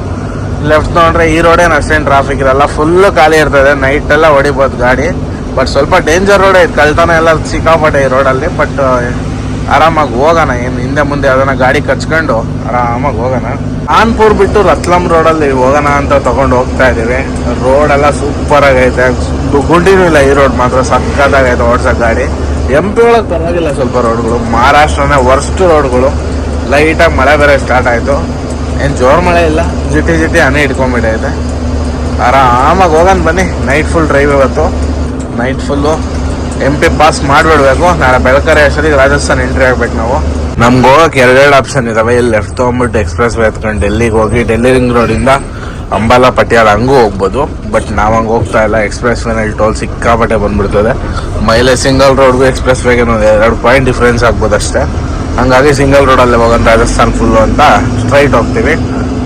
ಲೆಫ್ಟ್ ನೋಡ್ರೆ ಈ ರೋಡೇನು ಅಷ್ಟೇನು ಟ್ರಾಫಿಕ್ ಇರಲ್ಲ. ಫುಲ್ ಖಾಲಿ ಇರ್ತದೆ. ನೈಟ್ ಎಲ್ಲ ಹೊಡಿಬೋದು ಗಾಡಿ. ಬಟ್ ಸ್ವಲ್ಪ ಡೇಂಜರ್ ರೋಡ್ ಐತೆ. ಕಳ್ತನ ಎಲ್ಲ ಸಿಕ್ಕಾಪಟ್ಟೆ ಈ ರೋಡಲ್ಲಿ ಬಟ್ ಆರಾಮಾಗಿ ಹೋಗೋಣ. ಏನು ಹಿಂದೆ ಮುಂದೆ ಅದನ್ನು ಗಾಡಿ ಕಚ್ಕೊಂಡು ಆರಾಮಾಗಿ ಹೋಗೋಣ. ಕಾನ್ಪುರ್ ಬಿಟ್ಟು ರತ್ಲಂ ರೋಡಲ್ಲಿ ಹೋಗೋಣ ಅಂತ ತಗೊಂಡು ಹೋಗ್ತಾ ಇದೀವಿ. ರೋಡ್ ಎಲ್ಲ ಸೂಪರ್ ಆಗೈತೆ. ಗುಂಡಿನೂ ಇಲ್ಲ ಈ ರೋಡ್ ಮಾತ್ರ. ಸಕ್ಕತ್ತಾಗೈತೆ ಓಡ್ಸೋಕೆ ಗಾಡಿ. ಎಂ ಪಿ ಒಳಗೆ ಪರವಾಗಿಲ್ಲ ಸ್ವಲ್ಪ ರೋಡ್ಗಳು ಮಹಾರಾಷ್ಟ್ರನೇ ವರ್ಸ್ಟ್ ರೋಡ್ಗಳು ಲೈಟಾಗಿ ಮಳೆ ಬೇರೆ ಸ್ಟಾರ್ಟ್ ಆಯಿತು. ಏನು ಜೋರು ಮಳೆ ಇಲ್ಲ? ಜಿಟಿ ಜಿಟಿ ಹನಿ ಹಿಡ್ಕೊಂಡ್ಬಿಟ್ಟೈತೆ ಆರಾಮಾಗಿ ಹೋಗೋಣ ಬನ್ನಿ. ನೈಟ್ ಫುಲ್ ಡ್ರೈವ್ ಇವತ್ತು. Night full M P pass ಮಾಡಿಬಿಡ್ಬೇಕು. ನಾಳೆ ಬೆಳಕರೆ ಅಷ್ಟೊತ್ತಿಗೆ ರಾಜಸ್ಥಾನ್ ಎಂಟ್ರಿ ಆಗ್ಬೇಕು ನಾವು. ನಮ್ಗೆ ಹೋಗೋಕೆ ಎರಡೆರಡು ಆಪ್ಷನ್ ಇದಾವೆ. ಇಲ್ಲಿ ಲೆಫ್ಟ್ ತೊಗೊಂಬಿಟ್ಟು ಎಕ್ಸ್ಪ್ರೆಸ್ ವೇ ಎತ್ಕೊಂಡು ಡೆಲ್ಲಿಗೆ ಹೋಗಿ. ಡೆಲ್ಲಿ ರಿಂಗ್ ರೋಡಿಂದ ಅಂಬಾಲ ಪಟಿಯಾಳ ಹಂಗೂ ಹೋಗ್ಬೋದು. ಬಟ್ ನಾವು ಹಂಗೆ ಹೋಗ್ತಾ ಇಲ್ಲ. ಎಕ್ಸ್ಪ್ರೆಸ್ ವೇನಲ್ಲಿ ಟೋಲ್ ಸಿಕ್ಕಾಪಟ್ಟೆ ಬಂದ್ಬಿಡ್ತದೆ. ಮೈಲೇಜ್ ಸಿಂಗಲ್ ರೋಡ್ಗೂ ಎಕ್ಸ್ಪ್ರೆಸ್ ವೇಗೆ ಎರಡು ಪಾಯಿಂಟ್ ಡಿಫ್ರೆನ್ಸ್ ಆಗ್ಬೋದು ಅಷ್ಟೇ ಹಂಗಾಗಿ ಸಿಂಗಲ್ ರೋಡಲ್ಲೇ ಹೋಗೋಂಥ ರಾಜಸ್ಥಾನ್ ಫುಲ್ಲು ಅಂತ ಸ್ಟ್ರೈಟ್ ಹೋಗ್ತೀವಿ.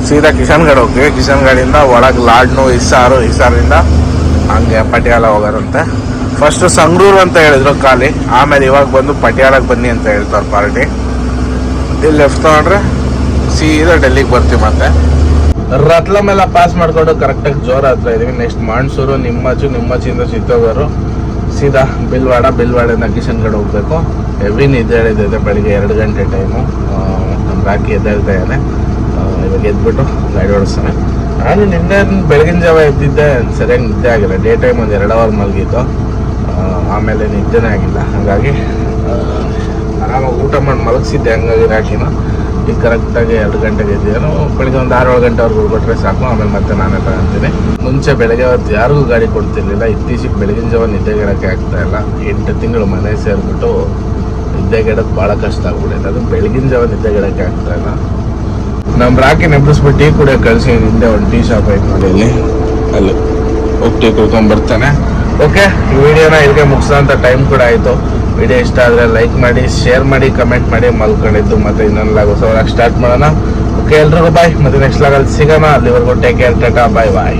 ಸೀದಾ ಕಿಶನ್ಗಢ ಹೋಗ್ತೀವಿ. ಕಿಶನ್ಗಢಿಂದ ಒಳಗೆ ಲಾಡ್ನು ಇಸ್ಸಾರು ಹಿಸಾರಿಂದ ಹಂಗೆ ಪಟಿಯಾಲ ಹೋಗೋರಂತೆ. ಫಸ್ಟ್ ಸಂಗ್ರೂರು ಅಂತ ಹೇಳಿದ್ರು ಖಾಲಿ. ಆಮೇಲೆ ಇವಾಗ ಬಂದು ಪಟಿಯಾಲಕ್ಕೆ ಬನ್ನಿ ಅಂತ ಹೇಳ್ತಾರೆ ಪಾರ್ಟಿ. ಇಲ್ಲಿ ಲೆಫ್ಟ್ ತೊಗೊಂಡ್ರೆ ಸೀದಾ ಡೆಲ್ಲಿಗೆ ಬರ್ತೀವಿ ಮತ್ತೆ. ರತ್ಲಮ್ ಎಲ್ಲ ಪಾಸ್ ಮಾಡ್ಕೊಂಡು ಕರೆಕ್ಟಾಗಿ ಜೋರ ಹತ್ರ ಇದೀವಿ. ನೆಕ್ಸ್ಟ್ ಮಾಣಸೂರು ನಿಮ್ಮಚ್ಚು ನಿಮ್ಮಚ್ಚಿಂದ ಚಿತ್ತೋಗರು. ಸೀದಾ ಬಿಲ್ವಾಡ ಬಿಲ್ವಾಡಿಂದ ಕಡೆ ಹೋಗ್ಬೇಕು. ಹೆವಿ ನಿದ್ದೆ ಹೇಳಿದೆ ಬೆಳಿಗ್ಗೆ ಎರಡು ಗಂಟೆ ಟೈಮು ನಮ್ಮ ರಾಕಿ ಎದ್ದೇಳ್ತಾ ಇದ್ದಾನೆ. ಇವಾಗ ಎದ್ಬಿಟ್ಟು ಗಾಡಿ ಓಡಿಸ್ತಾನೆ. ನಾನು ನಿನ್ನೆ ಬೆಳಗಿನ ಜಾವ ಎದ್ದಿದ್ದೆ ಸರಿಯಾಗಿ ನಿದ್ದೆ ಆಗಿಲ್ಲ. ಡೇ ಟೈಮ್ ಒಂದು ಎರಡು ಅವರ್ ಮಲಗಿತ್ತು ಆ, ಆಮೇಲೆ ನಿದ್ದೆನೇ ಆಗಿಲ್ಲ. ಹಾಗಾಗಿ ಆರಾಮಾಗಿ ಊಟ ಮಾಡಿ ಮಲಗಿಸಿದ್ದೆ ಹಂಗಾಗಿ ರಾಕಿನ. ಈಗ ಕರೆಕ್ಟಾಗಿ ಎರಡು ಗಂಟೆಗೆ ಇದೆಯೋ ಬೆಳಿಗ್ಗೆ ಒಂದು ಆರು ಏಳು ಗಂಟೆವರೆಗೂ ಹೋಗ್ಬಿಟ್ರೆ ಸಾಕು, ಆಮೇಲೆ ಮತ್ತೆ ನಾನೇ ತಗೊಂತೀನಿ ಮುಂಚೆ ಬೆಳಗ್ಗೆ ಹೊತ್ತು ಯಾರಿಗೂ ಗಾಡಿ ಕೊಡ್ತಿರ್ಲಿಲ್ಲ, ಇತ್ತೀಚೆಗೆ ಬೆಳಗಿನ ಜಾವ ನಿದ್ದೆಗೆಡಕ್ಕೆ ಆಗ್ತಾ ಇಲ್ಲ. ಎಂಟು ತಿಂಗಳು ಮನೆ ಸೇರಿಬಿಟ್ಟು ನಿದ್ದೆಗೆಡೋದು ಭಾಳ ಕಷ್ಟ ಆಗ್ಬಿಟ್ಟಿದೆ ಅದು ಬೆಳಗಿನ ಜಾವ ನಿದ್ದೆಗೆಡಕ್ಕೆ ಆಗ್ತಾ ಇಲ್ಲ. ನಮ್ಮ ರಾಕಿ ನೆಬ್ಬಿಸ್ಬಿಟ್ಟು ಟೀ ಕೂಡ ಕಳಿಸಿ, ಹಿಂದೆ ಒಂದು ಟೀ ಶಾಪ್ ಐತೆ ನೋಡಿ ಇಲ್ಲಿ. ಅಲ್ಲಿ ಹೋಗಿ ಟೀ ಕುಡ್ಕೊಂಡ್ಬರ್ತಾನೆ ಓಕೆ ಈ ವಿಡಿಯೋನ ಇಲ್ಲಿಗೆ ಮುಗಿಸೋಂಥ ಟೈಮ್ ಕೂಡ ಆಯಿತು. ವಿಡಿಯೋ ಇಷ್ಟ ಆದರೆ ಲೈಕ್ ಮಾಡಿ ಶೇರ್ ಮಾಡಿ ಕಮೆಂಟ್ ಮಾಡಿ ಮಲ್ಕೊಂಡಿದ್ದು. ಮತ್ತೆ ಇನ್ನೊಂದು ಲಾಗ್ ಹೊಸ ಸ್ಟಾರ್ಟ್ ಮಾಡೋಣ. ಓಕೆ ಎಲ್ರಿಗೂ ಬಾಯ್ ಮತ್ತೆ ನೆಕ್ಸ್ಟ್ ಲಾಗಲ್ಲಿ ಸಿಗೋಣ. ಅಲ್ಲಿವರೆಗೂ take care tata bye bye